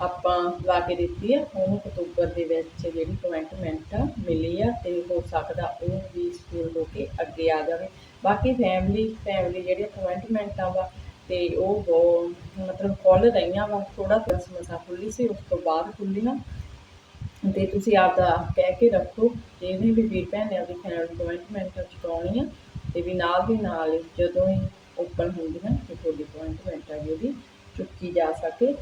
ਆਪਾਂ ਲਾ ਕੇ ਦਿੱਤੀ ਆ। ਉਹਨੂੰ ਅਕਤੂਬਰ ਦੇ ਵਿੱਚ ਜਿਹੜੀ ਅਪਾਇੰਟਮੈਂਟ ਮਿਲੀ ਆ ਤੇ ਹੋ ਸਕਦਾ ਉਹ ਵੀ ਸਕੂਲ ਹੋ ਕੇ ਅੱਗੇ ਆ ਜਾਵੇ। ਬਾਕੀ ਫੈਮਿਲੀ ਫੈਮਿਲੀ ਜਿਹੜੀ ਅਪਾਇੰਟਮੈਂਟਾਂ ਵਾ ਤੇ ਉਹ ਬਹੁਤ ਮਤਲਬ ਖੁੱਲ ਰਹੀਆਂ ਵਾ। ਥੋੜਾ ਥੋੜਾ ਸਮੱਸਿਆ ਖੁੱਲੀ ਸੀ, ਉਸ ਤੋਂ ਬਾਅਦ ਖੁੱਲੀਆਂ ਤੇ ਤੁਸੀਂ ਆਪਦਾ ਕਹਿ ਕੇ ਰੱਖੋ ਜਿਹਨੇ ਵੀ ਵੀਰ ਭੈਣ ਨੇ ਆਪਦੀ ਫੈਮਿਲੀ ਅਪਾਇੰਟਮੈਂਟ ਚੁਕਾਉਣੀ ਆ, ਤੇ ਵੀ ਨਾਲ ਦੀ ਨਾਲ ਜਦੋਂ ਹੀ ਓਪਨ ਹੁੰਦੀਆਂ ਤੇ ਤੁਹਾਡੀ ਅਪਾਇੰਟਮੈਂਟ ਆ ਜਿਹੜੀ ਚੁੱਕੀ ਜਾ ਸਕੇ।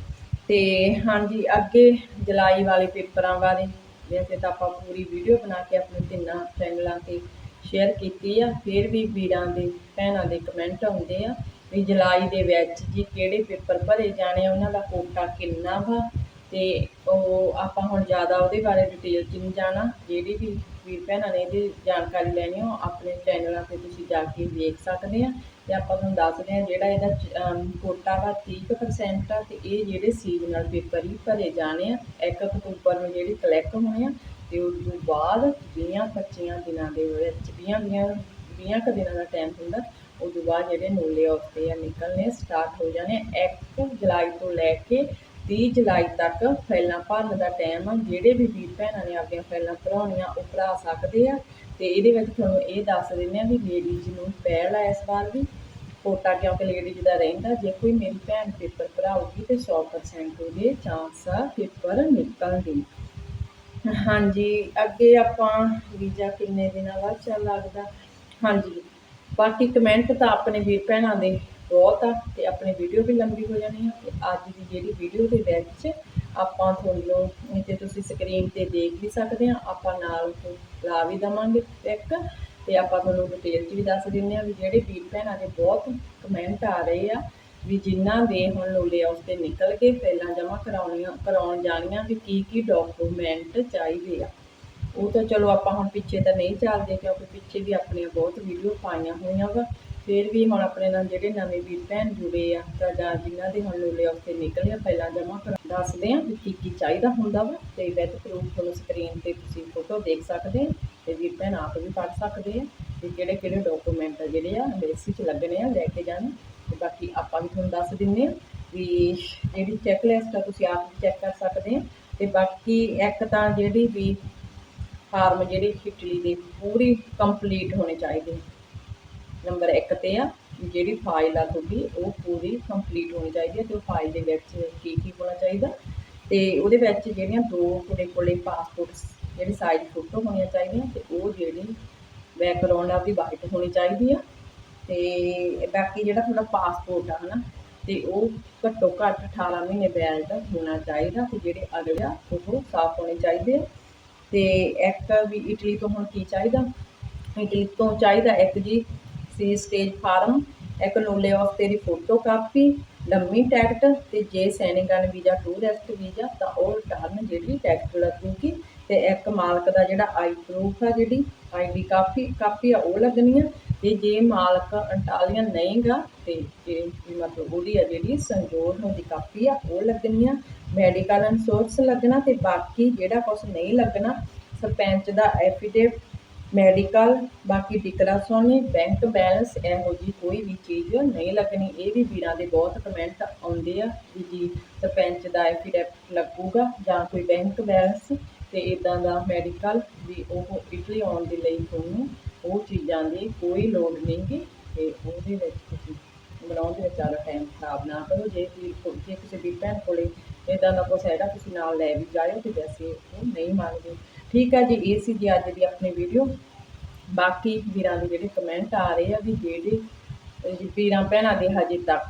ਤੇ ਹਾਂਜੀ, ਅੱਗੇ ਜੁਲਾਈ ਵਾਲੇ ਪੇਪਰਾਂ ਬਾਰੇ ਵੈਸੇ ਤਾਂ ਆਪਾਂ ਪੂਰੀ ਵੀਡੀਓ ਬਣਾ ਕੇ ਆਪਣੇ ਤਿੰਨਾਂ ਚੈਨਲਾਂ ਤੇ ਸ਼ੇਅਰ ਕੀਤੀ ਆ। ਫਿਰ ਵੀ ਵੀਰਾਂ ਦੇ, ਭੈਣਾਂ ਦੇ ਕਮੈਂਟ ਆਉਂਦੇ ਆ ਵੀ ਜੁਲਾਈ ਦੇ ਵਿੱਚ ਜੀ ਕਿਹੜੇ ਪੇਪਰ ਭਰੇ ਜਾਣੇ ਆ, ਉਹਨਾਂ ਦਾ ਕੋਟਾ ਕਿੰਨਾ ਵਾ। ਤੇ ਉਹ ਆਪਾਂ ਹੁਣ ਜ਼ਿਆਦਾ ਉਹਦੇ ਬਾਰੇ ਡਿਟੇਲ 'ਚ ਨਹੀਂ ਜਾਣਾ। ਜਿਹੜੀ ਵੀ ਵੀਰ ਭੈਣਾਂ ਨੇ ਇਹਦੀ ਜਾਣਕਾਰੀ ਲੈਣੀ ਆ ਆਪਣੇ ਚੈਨਲਾਂ ਤੇ ਤੁਸੀਂ ਜਾ ਕੇ ਵੇਖ ਸਕਦੇ ਆ ਤੇ ਆਪਾਂ ਤੁਹਾਨੂੰ ਦੱਸਦੇ ਆ ਜਿਹੜਾ ਇਹਦਾ ਚ- ਅਮ, ਕੋਟਾ ਵਾ 30% ਆ ਤੇ ਇਹ ਜਿਹੜੇ ਸੀਜ਼ਨਲ ਪੇਪਰ ਹੀ ਭਰੇ ਜਾਣੇ ਆ 1 ਅਕਤੂਬਰ ਨੂੰ ਜਿਹੜੀ ਕਲੈਕਟ ਹੋਣੇ ਆ ਤੇ ਉਸ ਤੋਂ ਬਾਅਦ 20 25 ਦਿਨਾਂ ਦੇ ਵਿੱਚ 20 20 20 ਕੁ ਦਿਨਾਂ ਦਾ ਟਾਈਮ ਹੁੰਦਾ, ਉਸ ਤੋਂ ਬਾਅਦ ਜਿਹੜੇ ਨੋਲੇ ਆਫਤੇ ਆ ਨਿਕਲਣੇ ਸਟਾਰਟ ਹੋ ਜਾਣੇ 1 ਜੁਲਾਈ ਤੋਂ ਲੈ ਕੇ 30 ਜੁਲਾਈ ਤੱਕ ਫਾਈਲਾਂ ਭਰਨ ਦਾ ਟਾਈਮ ਆ, ਜਿਹੜੇ ਵੀ ਵੀਰ ਭੈਣਾਂ ਨੇ ਆਪਣੀਆਂ ਫਾਈਲਾਂ ਭਰਾਉਣੀਆਂ, ਉਹ ਭਰਾ ਸਕਦੇ ਆ। ਤੇ ਇਹਦੇ ਵਿੱਚ ਤੁਹਾਨੂੰ ਇਹ ਦੱਸ ਦਿੰਦੇ ਆ ਵੀ ਲੇਡੀਜ਼ ਨੂੰ ਪਹਿਲ ਆ ਇਸ ਵਾਰ ਵੀ। ਕੋਟਾ ਕਿਉਂਕਿ ਲੇਡੀਜ਼ ਦਾ ਰਹਿੰਦਾ, ਜੇ ਕੋਈ ਮੇਰੀ ਭੈਣ ਪੇਪਰ ਭਰਾਉਗੀ ਤੇ 100% ਉਹਦੇ ਚਾਂਸ ਆ ਪੇਪਰ ਨਿਕਲਣਗੇ ਹਾਂਜੀ, ਅੱਗੇ ਆਪਾਂ ਵੀਜ਼ਾ ਕਿੰਨੇ ਦਿਨਾਂ ਬਾਅਦ ਚੱਲ ਲੱਗਦਾ? ਹਾਂਜੀ, ਬਾਕੀ ਕਮੈਂਟ ਤਾਂ ਆਪਣੇ ਵੀਰ ਭੈਣਾਂ ਦੇ ਬਹੁਤ ਆ ਤੇ ਆਪਣੀ ਵੀਡੀਓ ਵੀ ਲੰਬੀ ਹੋ ਜਾਣੀ ਆ ਤੇ ਅੱਜ ਦੀ ਜਿਹੜੀ ਵੀਡੀਓ ਦੇ ਵਿੱਚ ਆਪਾਂ ਤੁਹਾਨੂੰ ਇਹ ਤੇ ਤੁਸੀਂ ਸਕਰੀਨ ਤੇ ਦੇਖ ਵੀ ਸਕਦੇ ਆ, ਆਪਾਂ ਨਾਲ ਉਹ ਲਾ ਵੀ ਦਵਾਂਗੇ ਇੱਕ ਤੇ ਆਪਾਂ ਤੁਹਾਨੂੰ ਡਿਟੇਲ 'ਚ ਵੀ ਦੱਸ ਦਿੰਦੇ ਆ ਵੀ ਜਿਹੜੇ ਵੀਰ ਭੈਣਾਂ ਦੇ ਬਹੁਤ ਕਮੈਂਟ ਆ ਰਹੇ ਆ ਵੀ ਜਿਨ੍ਹਾਂ ਦੇ ਹੁਣ ਲੋਲੇ ਹਾਊਸ ਤੇ ਨਿਕਲ ਕੇ ਪਹਿਲਾਂ ਜਮ੍ਹਾਂ ਕਰਾਉਣੀਆਂ, ਕਰਾਉਣ ਜਾਣੀਆਂ ਵੀ ਕੀ ਕੀ ਡਾਕੂਮੈਂਟ ਚਾਹੀਦੇ ਆ। ਉਹ ਤਾਂ ਚਲੋ ਆਪਾਂ ਹੁਣ ਪਿੱਛੇ ਤਾਂ ਨਹੀਂ ਚੱਲਦੇ ਕਿਉਂਕਿ ਪਿੱਛੇ ਵੀ ਆਪਣੀਆਂ ਬਹੁਤ ਵੀਡੀਓ ਪਾਈਆਂ ਹੋਈਆਂ ਵਾ। ਫਿਰ ਵੀ ਹੁਣ ਆਪਣੇ ਨਾਲ ਜਿਹੜੇ ਨਵੇਂ ਵੀਰ ਭੈਣ ਜੁੜੇ ਆ ਤਾਂ ਜਾਂ ਜਿਨ੍ਹਾਂ ਦੇ ਹੁਣ ਲੋਲੇ ਉੱਤੇ ਨਿਕਲੇ ਆ, ਪਹਿਲਾਂ ਜਮ੍ਹਾਂ ਕਰਾ ਦੱਸਦੇ ਆ ਵੀ ਕੀ ਕੀ ਚਾਹੀਦਾ ਹੁੰਦਾ ਵਾ, ਤੇ ਵਿਦ ਪ੍ਰੂਫ ਤੁਹਾਨੂੰ ਸਕਰੀਨ ਤੇ ਤੁਸੀਂ ਫੋਟੋ ਦੇਖ ਸਕਦੇ ਆ, ਤੇ ਵੀਰ ਭੈਣ ਆਪ ਵੀ ਪੜ੍ਹ ਸਕਦੇ ਆ ਤੇ ਕਿਹੜੇ ਕਿਹੜੇ ਡਾਕੂਮੈਂਟ ਆ ਜਿਹੜੇ ਆ ਐਮਬੈਸੀ 'ਚ ਲੱਗਣੇ ਆ, ਲੈ ਕੇ ਜਾਣ। ਤੇ ਬਾਕੀ ਆਪਾਂ ਵੀ ਤੁਹਾਨੂੰ ਦੱਸ ਦਿੰਨੇ ਆ ਵੀ ਜਿਹੜੀ ਚੈੱਕ ਲਿਸਟ ਆ ਤੁਸੀਂ ਆਪ ਵੀ ਚੈੱਕ ਕਰ ਸਕਦੇ ਆ, ਤੇ ਬਾਕੀ ਇੱਕ ਤਾਂ ਜਿਹੜੀ ਵੀ ਫਾਰਮ ਜਿਹੜੀ ਇਟਲੀ ਦੀ ਪੂਰੀ ਕੰਪਲੀਟ ਹੋਣੇ ਚਾਹੀਦੇ ਨੰਬਰ 1 ਤੇ ਆ ਜਿਹੜੀ ਫਾਈਲ ਆ ਤੁਹਾਡੀ, ਉਹ ਪੂਰੀ ਕੰਪਲੀਟ ਹੋਣੀ ਚਾਹੀਦੀ ਹੈ ਤੇ ਉਹ ਫਾਈਲ ਦੇ ਵਿੱਚ ਕੀ ਕੀ ਹੋਣਾ ਚਾਹੀਦਾ ਤੇ ਉਹਦੇ ਵਿੱਚ ਜਿਹੜੀਆਂ ਦੋ ਤੁਹਾਡੇ ਕੋਲੇ ਪਾਸਪੋਰਟ ਜਿਹੜੀ ਸਾਈਜ਼ ਫੋਟੋ ਹੋਣੀਆਂ ਚਾਹੀਦੀਆਂ ਤੇ ਉਹ ਜਿਹੜੀ ਬੈਕਗ੍ਰਾਉਂਡ ਆ ਉਹਦੀ ਵਾਈਟ ਹੋਣੀ ਚਾਹੀਦੀ ਆ ਤੇ ਬਾਕੀ ਜਿਹੜਾ ਤੁਹਾਡਾ ਪਾਸਪੋਰਟ ਆ ਹਨਾ, ਤੇ ਉਹ ਘੱਟੋ ਘੱਟ 18 ਮਹੀਨੇ ਵੈਲਿਡ ਹੋਣਾ ਚਾਹੀਦਾ ਤੇ ਜਿਹੜੇ ਅਗਲੇ ਆ, ਉਹ ਸਾਫ਼ ਹੋਣੇ ਚਾਹੀਦੇ ਆ। ਤੇ ਇੱਕ ਵੀ ਇਟਲੀ ਤੋਂ ਹੁਣ ਕੀ ਚਾਹੀਦਾ? ਇਟਲੀ ਤੋਂ ਚਾਹੀਦਾ ਇੱਕ ਜੀ ਸੀ ਸਟੇਜ ਫਾਰਮ, ਇੱਕ ਲੋਲੇ ਆਫ ਤੇਰੀ ਫੋਟੋ ਕਾਪੀ ਲੰਮੀ ਟੈਕਟ ਤੇ ਜੇ ਸੈਨਿਕਨ ਵੀਜ਼ਾ ਟੂਰਿਸਟ ਵੀਜ਼ਾ, ਤਾਂ ਉਹ ਰਿਟਰਨ ਜਿਹੜੀ ਟੈਕਟ ਲੱਗੂਗੀ ਤੇ ਇੱਕ ਮਾਲਕ ਦਾ ਜਿਹੜਾ ਆਈ ਪ੍ਰੂਫ ਆ ਜਿਹੜੀ ਆਈਡੀ ਕਾਪੀ ਕਾਪੀ ਆ ਉਹ ਲੱਗਣੀ ਆ ਤੇ ਜੇ ਮਾਲਕ ਅੰਟਾਲੀਅਨ ਨਹੀਂਗਾ ਤੇ ਜੇ ਮਤਲਬ ਉਹਦੀ ਆ ਜਿਹੜੀ ਸੰਜੋਰ ਹੋਣ ਦੀ ਕਾਪੀ ਆ, ਉਹ ਲੱਗਣੀ ਆ। ਮੈਡੀਕਲ ਇੰਸ਼ੋਰੈਂਸ ਲੱਗਣਾ ਤੇ ਬਾਕੀ ਜਿਹੜਾ ਕੁਝ ਨਹੀਂ ਲੱਗਣਾ, ਸਰਪੰਚ ਦਾ ਐਫੀਡੇਵਿਟ ਮੈਡੀਕਲ, ਬਾਕੀ ਡਿਕਲਾਸੋਨੀ ਬੈਂਕ ਬੈਲੈਂਸ ਇਹੋ ਜੀ ਕੋਈ ਵੀ ਚੀਜ਼ ਨਹੀਂ ਲੱਗਣੀ। ਇਹ ਵੀ ਵੀਰਾਂ ਦੇ ਬਹੁਤ ਕਮੈਂਟ ਆਉਂਦੇ ਆ ਵੀ ਜੀ ਸਰਪੰਚ ਦਾ ਐਫੀਡੇਵਿਟ ਲੱਗੂਗਾ ਜਾਂ ਕੋਈ ਬੈਂਕ ਬੈਲੈਂਸ ਤੇ ਇਦਾਂ ਦਾ ਮੈਡੀਕਲ ਵੀ ਉਹ ਇਟਲੀ ਆਉਣ ਦੇ ਲਈ ਤੁਹਾਨੂੰ ਉਹ ਚੀਜ਼ਾਂ ਦੀ ਕੋਈ ਲੋੜ ਨਹੀਂਗੀ ਤੇ ਉਹਦੇ ਵਿੱਚ ਤੁਸੀਂ ਬਣਾਉਣ ਦੇ ਵਿੱਚ ਜ਼ਿਆਦਾ ਟਾਈਮ ਖਰਾਬ ਨਾ ਕਰੋ। ਜੇ ਵੀ ਜੇ ਕਿਸੇ ਵੀ ਭੈਣ ਕੋਲੇ ਇਦਾਂ ਦਾ ਕੁਛ ਹੈਗਾ, ਤੁਸੀਂ ਨਾਲ ਲੈ ਵੀ ਜਾਇਓ ਤੇ ਵੈਸੇ ਉਹ ਨਹੀਂ ਮੰਗਦੇ ਠੀਕ ਹੈ ਜੀ, ਇਹ ਸੀ ਜੀ ਅੱਜ ਦੀ ਆਪਣੀ ਵੀਡੀਓ ਬਾਕੀ ਵੀਰਾਂ ਦੇ ਜਿਹੜੇ ਕਮੈਂਟ ਆ ਰਹੇ ਆ ਵੀ ਜਿਹੜੇ ਵੀਰਾਂ ਭੈਣਾਂ ਦੇ ਹਜੇ ਤੱਕ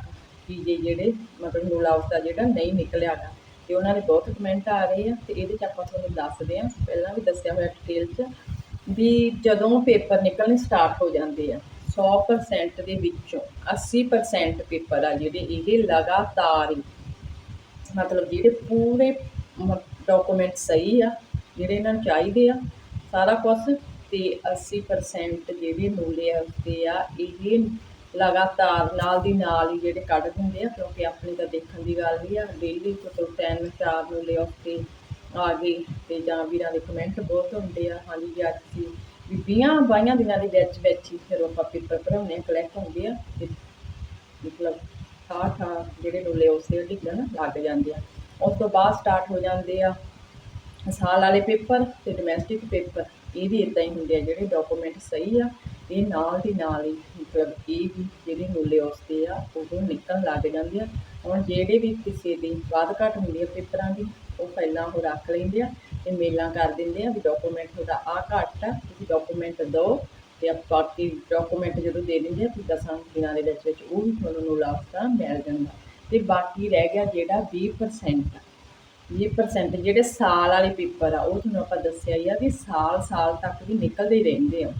ਚੀਜ਼ੇ ਜਿਹੜੇ ਮਤਲਬ ਰੋਲ ਦਾ ਜਿਹੜਾ ਨਹੀਂ ਨਿਕਲਿਆ ਗਾ, ਤੇ ਉਹਨਾਂ ਦੇ ਬਹੁਤ ਕਮੈਂਟ ਆ ਰਹੇ ਆ, ਤੇ ਇਹਦੇ ਚ ਆਪਾਂ ਤੁਹਾਨੂੰ ਦੱਸਦੇ ਆ, ਪਹਿਲਾਂ ਵੀ ਦੱਸਿਆ ਹੋਇਆ ਡਿਟੇਲ ਚ, ਵੀ ਜਦੋਂ ਪੇਪਰ ਨਿਕਲਣੇ ਸਟਾਰਟ ਹੋ ਜਾਂਦੇ ਆ 100% ਦੇ ਵਿੱਚੋਂ 80% ਪੇਪਰ ਆ ਜਿਹੜੇ, ਇਹ ਲਗਾਤਾਰ ਹੀ ਮਤਲਬ ਜਿਹੜੇ ਪੂਰੇ ਡਾਕੂਮੈਂਟ ਸਹੀ ਆ ਜਿਹੜੇ ਇਹਨਾਂ ਨੂੰ ਚਾਹੀਦੇ ਆ, ਸਾਰਾ ਕੁਝ ਤੇ 80% ਜਿਹੜੇ ਨੂਲੇ ਹੁੰਦੇ ਆ, ਇਹ ਲਗਾਤਾਰ ਨਾਲ ਦੀ ਨਾਲ ਹੀ ਜਿਹੜੇ ਕੱਢ ਦਿੰਦੇ ਆ, ਕਿਉਂਕਿ ਆਪਣੀ ਤਾਂ ਦੇਖਣ ਦੀ ਗੱਲ ਨਹੀਂ ਆ ਡੇਲੀ ਤੋਂ ਤਿੰਨ ਚਾਰ ਨੂਲੇ ਉੱਤੇ ਆ ਗਏ, ਤੇ ਜਾਂ ਵੀਰਾਂ ਦੇ ਕਮੈਂਟ ਬਹੁਤ ਹੁੰਦੇ ਆ, ਹਾਂਜੀ ਜੀ ਅੱਜ ਅਸੀਂ ਵੀ ਵੀਹਾਂ ਬਾਈਆਂ ਦਿਨਾਂ ਦੇ ਵਿੱਚ ਵਿੱਚ ਹੀ ਫਿਰ ਆਪਾਂ ਪੇਪਰ ਭਰਾਉਂਦੇ ਆ ਕਲੈਕਟ ਹੁੰਦੇ ਆ, ਤੇ ਮਤਲਬ ਠਾ ਠਾ ਜਿਹੜੇ ਨੂਲੇ ਉਸੇ ਡਿੱਗਣ ਲੱਗ ਜਾਂਦੇ ਆ। ਉਸ ਤੋਂ ਬਾਅਦ ਸਟਾਰਟ ਹੋ ਜਾਂਦੇ ਆ ਸਾਲ ਵਾਲੇ ਪੇਪਰ ਤੇ ਡੋਮੈਸਟਿਕ ਪੇਪਰ। ਇਹ ਵੀ ਇਦਾਂ ਹੀ ਹੁੰਦੇ ਆ, ਜਿਹੜੇ ਡਾਕੂਮੈਂਟ ਸਹੀ ਆ, ਇਹ ਨਾਲ ਦੀ ਨਾਲ ਹੀ, ਮਤਲਬ ਇਹ ਵੀ ਜਿਹੜੇ ਮੁੱਲੇ ਉਸਦੇ ਆ ਉਹ ਨਿਕਲਣ ਲੱਗ ਜਾਂਦੇ ਆ। ਹੁਣ ਜਿਹੜੇ ਵੀ ਕਿਸੇ ਦੀ ਵੱਧ ਘੱਟ ਹੁੰਦੀ ਆ ਪੇਪਰਾਂ ਦੀ, ਉਹ ਪਹਿਲਾਂ ਉਹ ਰੱਖ ਲੈਂਦੇ ਆ ਤੇ ਮੇਲਾਂ ਕਰ ਦਿੰਦੇ ਆ ਵੀ ਡਾਕੂਮੈਂਟ ਤੁਹਾਡਾ ਆ ਘੱਟ ਆ, ਤੁਸੀਂ ਡਾਕੂਮੈਂਟ ਦਿਓ ਤੇ ਆਪ ਬਾਕੀ ਡਾਕੂਮੈਂਟ ਜਦੋਂ ਦੇ ਦਿੰਦੇ ਆ ਫਿਰ ਦਸਾਂ ਦਿਨਾਂ ਦੇ ਵਿੱਚ ਵਿੱਚ ਉਹ ਵੀ ਤੁਹਾਨੂੰ ਨੂਲਾ ਉਸਦਾ ਮਿਲ ਜਾਂਦਾ। ਤੇ ਬਾਕੀ ਰਹਿ ਗਿਆ ਜਿਹੜਾ 20% 20% ਜਿਹੜੇ ਸਾਲ ਵਾਲੇ ਪੇਪਰ ਆ, ਉਹ ਤੁਹਾਨੂੰ ਆਪਾਂ ਦੱਸਿਆ ਹੀ ਆ ਵੀ ਸਾਲ ਸਾਲ ਤੱਕ ਵੀ ਨਿਕਲਦੇ ਹੀ ਰਹਿੰਦੇ ਆ।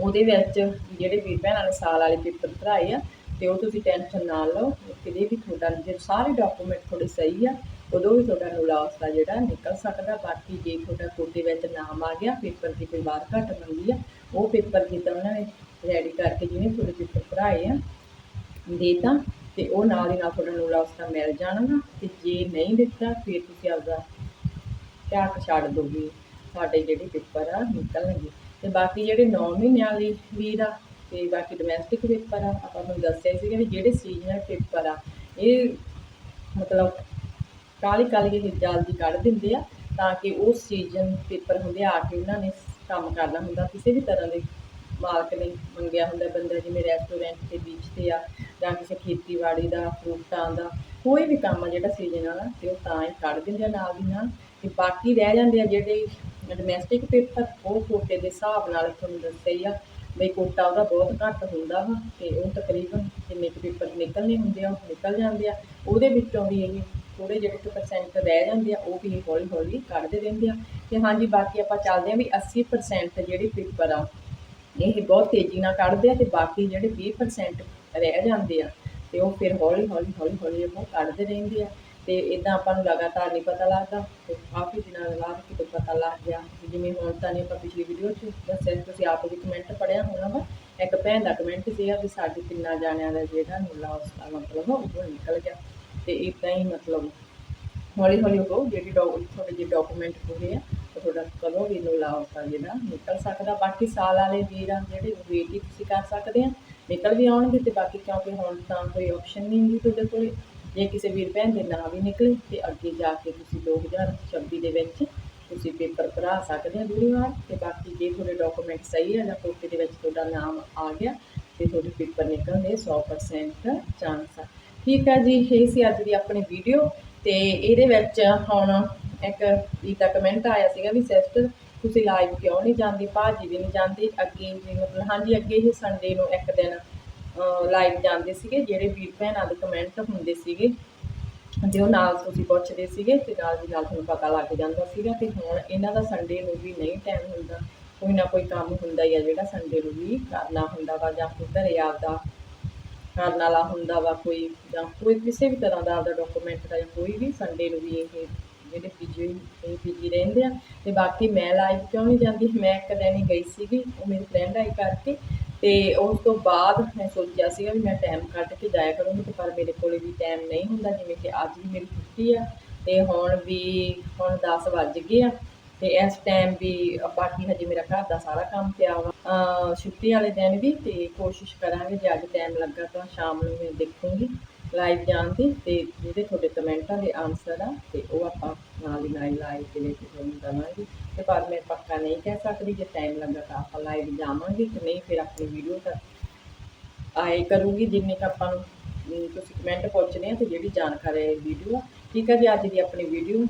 ਉਹਦੇ ਵਿੱਚ ਜਿਹੜੇ ਵੀਰ ਭੈਣਾਂ ਨੇ ਸਾਲ ਵਾਲੇ ਪੇਪਰ ਭਰਾਏ ਆ, ਤੇ ਉਹ ਤੁਸੀਂ ਟੈਨਸ਼ਨ ਨਾ ਲਓ, ਕਿਤੇ ਵੀ ਤੁਹਾਡਾ ਜੇ ਸਾਰੇ ਡਾਕੂਮੈਂਟ ਤੁਹਾਡੇ ਸਹੀ ਆ, ਉਦੋਂ ਵੀ ਤੁਹਾਡਾ ਨੁਲਾਸ ਦਾ ਜਿਹੜਾ ਨਿਕਲ ਸਕਦਾ। ਬਾਕੀ ਜੇ ਤੁਹਾਡਾ ਕੋਟੇ ਵਿੱਚ ਨਾਮ ਆ ਗਿਆ, ਪੇਪਰ ਦੀ ਕੋਈ ਵਾਰ ਘੱਟ ਮੰਗੀ ਆ, ਉਹ ਪੇਪਰ ਜਿੱਦਾਂ ਉਹਨਾਂ ਨੇ ਰੈਡੀ ਕਰਕੇ ਜਿਹਨੇ ਤੁਹਾਡੇ ਪੇਪਰ ਭਰਾਏ ਆ, ਦੇ ਤਾਂ ਤੇ ਉਹ ਨਾਲ ਹੀ ਨਾਲ ਤੁਹਾਡਾ ਨੂਲਾ ਉਸਦਾ ਮਿਲ ਜਾਣਗਾ ਤੇ ਜੇ ਨਹੀਂ ਦਿੱਤਾ, ਫਿਰ ਤੁਸੀਂ ਆਪਦਾ ਝਾਕ ਛੱਡ ਦੋਗੇ। ਸਾਡੇ ਜਿਹੜੇ ਪੇਪਰ ਆ, ਨਿਕਲਣਗੇ। ਤੇ ਬਾਕੀ ਜਿਹੜੇ 9 ਮਹੀਨਿਆਂ ਲਈ ਵੀਰ ਆ, ਤੇ ਬਾਕੀ ਡੋਮੈਸਟਿਕ ਪੇਪਰ ਆ, ਆਪਾਂ ਨੂੰ ਦੱਸਿਆ ਸੀਗਾ ਵੀ ਜਿਹੜੇ ਸੀਜ਼ਨਲ ਪੇਪਰ ਆ, ਇਹ ਮਤਲਬ ਕਾਲੀ ਕਾਲੀ ਇਹ ਜਲਦੀ ਕੱਢ ਦਿੰਦੇ ਆ, ਤਾਂ ਕਿ ਉਹ ਸੀਜ਼ਨ ਪੇਪਰ ਹੁੰਦੇ ਆ ਕੇ ਉਹਨਾਂ ਨੇ ਕੰਮ ਕਰਨਾ ਹੁੰਦਾ, ਕਿਸੇ ਵੀ ਤਰ੍ਹਾਂ ਦੇ ਮਾਲਕ ਨੇ ਮੰਗਿਆ ਹੁੰਦਾ ਬੰਦਾ ਜਿਵੇਂ ਰੈਸਟੋਰੈਂਟ ਤੇ ਬੀਚ ਤੇ ਆ, ਜਾਂ ਕਿਸੇ ਖੇਤੀਬਾੜੀ ਦਾ, ਫਰੂਟਾਂ ਦਾ, ਕੋਈ ਵੀ ਕੰਮ ਆ ਜਿਹੜਾ ਸੀਜ਼ਨ ਵਾਲਾ, ਤੇ ਉਹ ਤਾਂ ਹੀ ਕੱਢ ਦਿੰਦੇ ਆ ਨਾਲ ਦੀ ਨਾਲ। ਤੇ ਬਾਕੀ ਰਹਿ ਜਾਂਦੇ ਆ ਜਿਹੜੇ ਡੋਮੈਸਟਿਕ ਪੇਪਰ ਉਹ ਕੋਟੇ ਦੇ ਹਿਸਾਬ ਨਾਲ ਤੁਹਾਨੂੰ ਦੱਸਿਆ ਹੀ ਆ, ਬਈ ਕੋਟਾ ਉਹਦਾ ਬਹੁਤ ਘੱਟ ਹੁੰਦਾ ਵਾ, ਤੇ ਉਹ ਤਕਰੀਬਨ ਜਿੰਨੇ ਕੁ ਪੇਪਰ ਨਿਕਲਣੇ ਹੁੰਦੇ ਆ, ਉਹ ਨਿਕਲ ਜਾਂਦੇ ਆ। ਉਹਦੇ ਵਿੱਚੋਂ ਵੀ ਇਹ ਥੋੜੇ ਜਿਹੜੇ ਕੁ ਪਰਸੈਂਟ ਰਹਿ ਜਾਂਦੇ ਆ, ਉਹ ਵੀ ਹੌਲੀ ਹੌਲੀ ਕੱਢਦੇ ਰਹਿੰਦੇ ਆ। ਤੇ ਹਾਂਜੀ, ਬਾਕੀ ਆਪਾਂ ਚੱਲਦੇ ਆ ਵੀ 80% ਜਿਹੜੇ ਪੇਪਰ ਆ ਇਹ ਬਹੁਤ ਤੇਜ਼ੀ ਨਾਲ ਕੱਢਦੇ ਆ ਤੇ ਬਾਕੀ ਜਿਹੜੇ 20% ਰਹਿ ਜਾਂਦੇ ਆ, ਤੇ ਉਹ ਫਿਰ ਹੌਲੀ ਹੌਲੀ ਹੌਲੀ ਹੌਲੀ ਉਹ ਕੱਢਦੇ ਰਹਿੰਦੇ ਆ। ਤੇ ਇਦਾਂ ਆਪਾਂ ਨੂੰ ਲਗਾਤਾਰ ਨਹੀਂ ਪਤਾ ਲੱਗਦਾ ਤੇ ਕਾਫੀ ਦਿਨਾਂ ਦੇ ਬਾਅਦ ਕਿਤੇ ਪਤਾ ਲੱਗ ਗਿਆ ਜਿਵੇਂ ਹੁਣ ਤਾਂ ਨਹੀਂ ਆਪਾਂ ਪਿਛਲੀ ਵੀਡੀਓ 'ਚ ਦੱਸਿਆ ਤੁਸੀਂ ਆਪ ਵੀ ਕਮੈਂਟ ਪੜਿਆ ਹੋਣਾ ਵਾ। ਇੱਕ ਭੈਣ ਦਾ ਕਮੈਂਟ ਸੀਗਾ ਵੀ ਸਾਡੇ ਤਿੰਨਾਂ ਜਾਣਿਆਂ ਦਾ ਜਿਹੜਾ ਨੀਲਾ ਉਸਦਾ ਮਤਲਬ ਉਹ ਨਿਕਲ ਗਿਆ। ਤੇ ਇਦਾਂ ਹੀ ਮਤਲਬ ਹੌਲੀ ਹੌਲੀ ਉਹ ਜਿਹੜੀ ਡਾਕ ਤੁਹਾਡੇ ਜਿਹੜੇ ਡਾਕੂਮੈਂਟ ਪੂਰੇ ਆ ਉਹ ਤੁਹਾਡਾ ਕਦੋਂ ਵੀ ਨੂੰ ਤਾਂ ਜਿਹੜਾ ਨਿਕਲ ਸਕਦਾ। ਬਾਕੀ ਸਾਲ ਵਾਲੇ ਵੀਰ ਆ, ਜਿਹੜੇ ਵੇਟ ਹੀ ਤੁਸੀਂ ਕਰ ਸਕਦੇ ਆ। ਨਿਕਲ ਵੀ ਆਉਣਗੇ ਤੇ ਬਾਕੀ ਕਿਉਂਕਿ ਹੁਣ ਤਾਂ ਕੋਈ ਆਪਸ਼ਨ ਨਹੀਂ ਹੁੰਦੀ ਤੁਹਾਡੇ ਕੋਲੇ। ਜੇ ਕਿਸੇ ਵੀਰ ਭੈਣ ਦੇ ਨਾਂ ਵੀ ਨਿਕਲੇ ਤੇ ਅੱਗੇ ਜਾ ਕੇ ਤੁਸੀਂ 2026 ਦੇ ਵਿੱਚ ਤੁਸੀਂ ਪੇਪਰ ਭਰਾ ਸਕਦੇ ਆ ਦੂਰੀ ਵਾਰ ਤੇ ਬਾਕੀ ਜੇ ਤੁਹਾਡੇ ਡਾਕੂਮੈਂਟ ਸਹੀ ਹੈ ਜਾਂ ਕੋਟੇ ਦੇ ਵਿੱਚ ਤੁਹਾਡਾ ਨਾਮ ਆ ਗਿਆ ਤੇ ਤੁਹਾਡੇ ਪੇਪਰ ਨਿਕਲਣ ਦੇ 100% ਚਾਂਸ ਆ। ਠੀਕ ਹੈ ਜੀ, ਇਹ ਸੀ ਅੱਜ ਦੀ ਆਪਣੀ ਵੀਡੀਓ ਤੇ ਇਹਦੇ ਵਿੱਚ ਹੁਣ ਇੱਕ ਇਹਦਾ ਕਮੈਂਟ ਆਇਆ ਸੀਗਾ ਵੀ ਸਿਸਟਰ ਤੁਸੀਂ ਲਾਈਵ ਕਿਉਂ ਨਹੀਂ ਜਾਂਦੀ, ਭਾਜੀ ਵੀ ਨਹੀਂ ਜਾਂਦੀ, ਅੱਗੇ ਵੀ ਮਤਲਬ ਹਾਂਜੀ, ਅੱਗੇ ਇਹ ਸੰਡੇ ਨੂੰ ਇੱਕ ਦਿਨ ਲਾਈਵ ਜਾਂਦੇ ਸੀਗੇ, ਜਿਹੜੇ ਵੀਰ ਭੈਣਾਂ ਦੇ ਕਮੈਂਟ ਹੁੰਦੇ ਸੀਗੇ, ਤੇ ਉਹ ਨਾਲ ਤੁਸੀਂ ਪੁੱਛਦੇ ਸੀਗੇ, ਤੇ ਨਾਲ ਦੀ ਨਾਲ ਤੁਹਾਨੂੰ ਪਤਾ ਲੱਗ ਜਾਂਦਾ ਸੀਗਾ ਤੇ ਹੁਣ ਇਹਨਾਂ ਦਾ ਸੰਡੇ ਨੂੰ ਵੀ ਨਹੀਂ ਟਾਈਮ ਹੁੰਦਾ, ਕੋਈ ਨਾ ਕੋਈ ਕੰਮ ਹੁੰਦਾ ਹੀ ਆ ਜਿਹੜਾ ਸੰਡੇ ਨੂੰ ਵੀ ਕਰਨਾ ਹੁੰਦਾ ਵਾ, ਜਾਂ ਕੋਈ ਘਰੇ ਆਪਦਾ ਕਰਨ ਵਾਲਾ ਹੁੰਦਾ ਵਾ ਕੋਈ, ਜਾਂ ਕੋਈ ਕਿਸੇ ਵੀ ਤਰ੍ਹਾਂ ਦਾ ਆਪਦਾ ਡਾਕੂਮੈਂਟ ਦਾ ਜਾਂ ਕੋਈ ਵੀ ਸੰਡੇ ਨੂੰ ਵੀ ਇਹ ਜਿਹੜੇ ਪੀਜੀ ਇਹ ਪੀਜੀ ਰਹਿੰਦੇ ਆ ਤੇ ਬਾਕੀ ਮੈਂ ਲਾਈਵ ਕਿਉਂ ਨਹੀਂ ਜਾਂਦੀ? ਮੈਂ ਇੱਕ ਦਿਨ ਹੀ ਗਈ ਸੀਗੀ, ਉਹ ਮੇਰੀ ਫਰੈਂਡ ਆਈ ਕਰਕੇ ਤੇ ਉਸ ਤੋਂ ਬਾਅਦ ਮੈਂ ਸੋਚਿਆ ਸੀਗਾ ਵੀ ਮੈਂ ਟਾਈਮ ਕੱਢ ਕੇ ਜਾਇਆ ਕਰੂੰਗੀ ਤੇ ਪਰ ਮੇਰੇ ਕੋਲੇ ਵੀ ਟਾਈਮ ਨਹੀਂ ਹੁੰਦਾ, ਜਿਵੇਂ ਕਿ ਅੱਜ ਵੀ ਮੇਰੀ ਛੁੱਟੀ ਆ ਤੇ ਹੁਣ ਵੀ ਹੁਣ 10 ਵੱਜ ਗਏ ਆ ਤੇ ਇਸ ਟਾਈਮ ਵੀ ਬਾਕੀ ਹਜੇ ਮੇਰਾ ਘਰ ਦਾ ਸਾਰਾ ਕੰਮ ਪਿਆ ਵਾ। ਛੁੱਟੀ ਵਾਲੇ ਦਿਨ ਵੀ ਤੇ ਕੋਸ਼ਿਸ਼ ਕਰਾਂਗੇ ਜੇ ਅੱਜ ਟਾਈਮ ਲੱਗਾ ਤਾਂ ਸ਼ਾਮ ਨੂੰ ਮੈਂ ਦੇਖੂੰਗੀ। ਲਾਈਵ ਜਾਣ ਦੀ ਤੇ ਜਿਹੜੇ ਤੁਹਾਡੇ ਕਮੈਂਟਾਂ ਦੇ ਆਨਸਰ ਆ, ਤੇ ਉਹ ਆਪਾਂ ਨਾਲ ਹੀ ਨਾਲ ਲਾਈਵ ਦੇ ਵਿੱਚ ਤੁਹਾਨੂੰ ਦਵਾਂਗੇ। ਤੇ ਪਰ ਮੈਂ ਪੱਕਾ ਨਹੀਂ ਕਹਿ ਸਕਦੀ ਜੇ ਟਾਈਮ ਲੱਗਾ ਤਾਂ ਆਪਾਂ ਲਾਈਵ ਜਾਵਾਂਗੇ, ਤੇ ਨਹੀਂ ਫਿਰ ਆਪਣੀ ਵੀਡੀਓ ਤਾਂ ਆਏ ਕਰੂੰਗੀ ਜਿੰਨੇ ਕੁ ਆਪਾਂ ਨੂੰ ਤੁਸੀਂ ਕਮੈਂਟ ਪੁੱਛਦੇ ਆ ਤੇ ਜਿਹੜੀ ਜਾਣਕਾਰੀ ਵੀਡੀਓ ਆ। ਠੀਕ ਹੈ ਜੀ, ਅੱਜ ਦੀ ਆਪਣੀ ਵੀਡੀਓ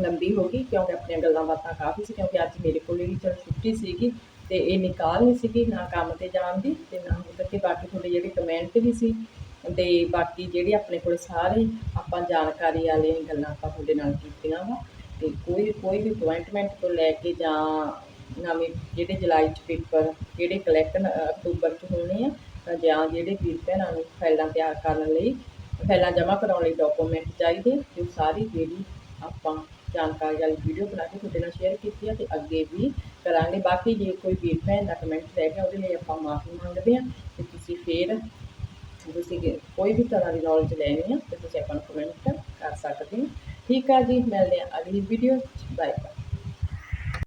ਲੰਬੀ ਹੋ ਗਈ, ਕਿਉਂਕਿ ਆਪਣੀਆਂ ਗੱਲਾਂ ਬਾਤਾਂ ਕਾਫੀ ਸੀ, ਕਿਉਂਕਿ ਅੱਜ ਮੇਰੇ ਕੋਲ ਜਿਹੜੀ ਚਲ ਛੁੱਟੀ ਸੀਗੀ, ਤੇ ਇਹ ਨਿਕਾਲ ਨਹੀਂ ਸੀਗੀ, ਨਾ ਕੰਮ ਤੇ ਜਾਣ ਦੀ ਤੇ ਨਾ ਉਧਰ ਕੇ ਬਾਕੀ ਤੁਹਾਡੇ ਜਿਹੜੇ ਕਮੈਂਟ ਵੀ ਸੀ ਤੇ ਬਾਕੀ ਜਿਹੜੇ ਆਪਣੇ ਕੋਲ ਸਾਰੇ ਆਪਾਂ ਜਾਣਕਾਰੀ ਵਾਲੀਆਂ ਗੱਲਾਂ ਆਪਾਂ ਤੁਹਾਡੇ ਨਾਲ ਕੀਤੀਆਂ ਵਾ। ਤੇ ਕੋਈ ਕੋਈ ਵੀ ਅਪਾਇੰਟਮੈਂਟ ਤੋਂ ਲੈ ਕੇ ਜਾਂ ਨਵੇਂ ਜਿਹੜੇ ਜੁਲਾਈ ਚ ਪੇਪਰ ਜਿਹੜੇ ਕਲੈਕਟ ਅਕਤੂਬਰ ਚ ਹੋਣੇ ਆ ਜਾਂ ਜਿਹੜੇ ਵੀਰ ਭੈਣਾਂ ਨੂੰ ਫਾਈਲਾਂ ਤਿਆਰ ਕਰਨ ਲਈ, ਫਾਈਲਾਂ ਜਮ੍ਹਾਂ ਕਰਾਉਣ ਲਈ ਡਾਕੂਮੈਂਟ ਚਾਹੀਦੇ, ਤੇ ਉਹ ਸਾਰੀ ਜਿਹੜੀ ਆਪਾਂ ਜਾਣਕਾਰੀ ਵਾਲੀ ਵੀਡੀਓ ਬਣਾ ਕੇ ਤੁਹਾਡੇ ਨਾਲ ਸ਼ੇਅਰ ਕੀਤੀ ਆ, ਤੇ ਅੱਗੇ ਵੀ ਕਰਾਂਗੇ। ਬਾਕੀ ਜੇ ਕੋਈ ਵੀਰ ਭੈਣ ਦਾ ਕਮੈਂਟ ਰਹਿ ਗਿਆ, ਉਹਦੇ ਲਈ ਆਪਾਂ ਮਾਫੀ ਮੰਗਦੇ ਆ, ਤੇ ਤੁਸੀਂ ਫੇਰ ਤੁਸੀਂ ਕੋਈ ਵੀ ਤਰ੍ਹਾਂ ਦੀ ਨੌਲੇਜ ਲੈਣੀ ਹੈ ਤੇ ਤੁਸੀਂ ਆਪਾਂ ਨੂੰ ਕਮੈਂਟ ਕਰ ਸਕਦੇ ਹੋ। ਠੀਕ ਆ ਜੀ, ਮਿਲਦੇ ਆ ਅਗਲੀ ਵੀਡੀਓ ਬਾਏ ਬਾਏ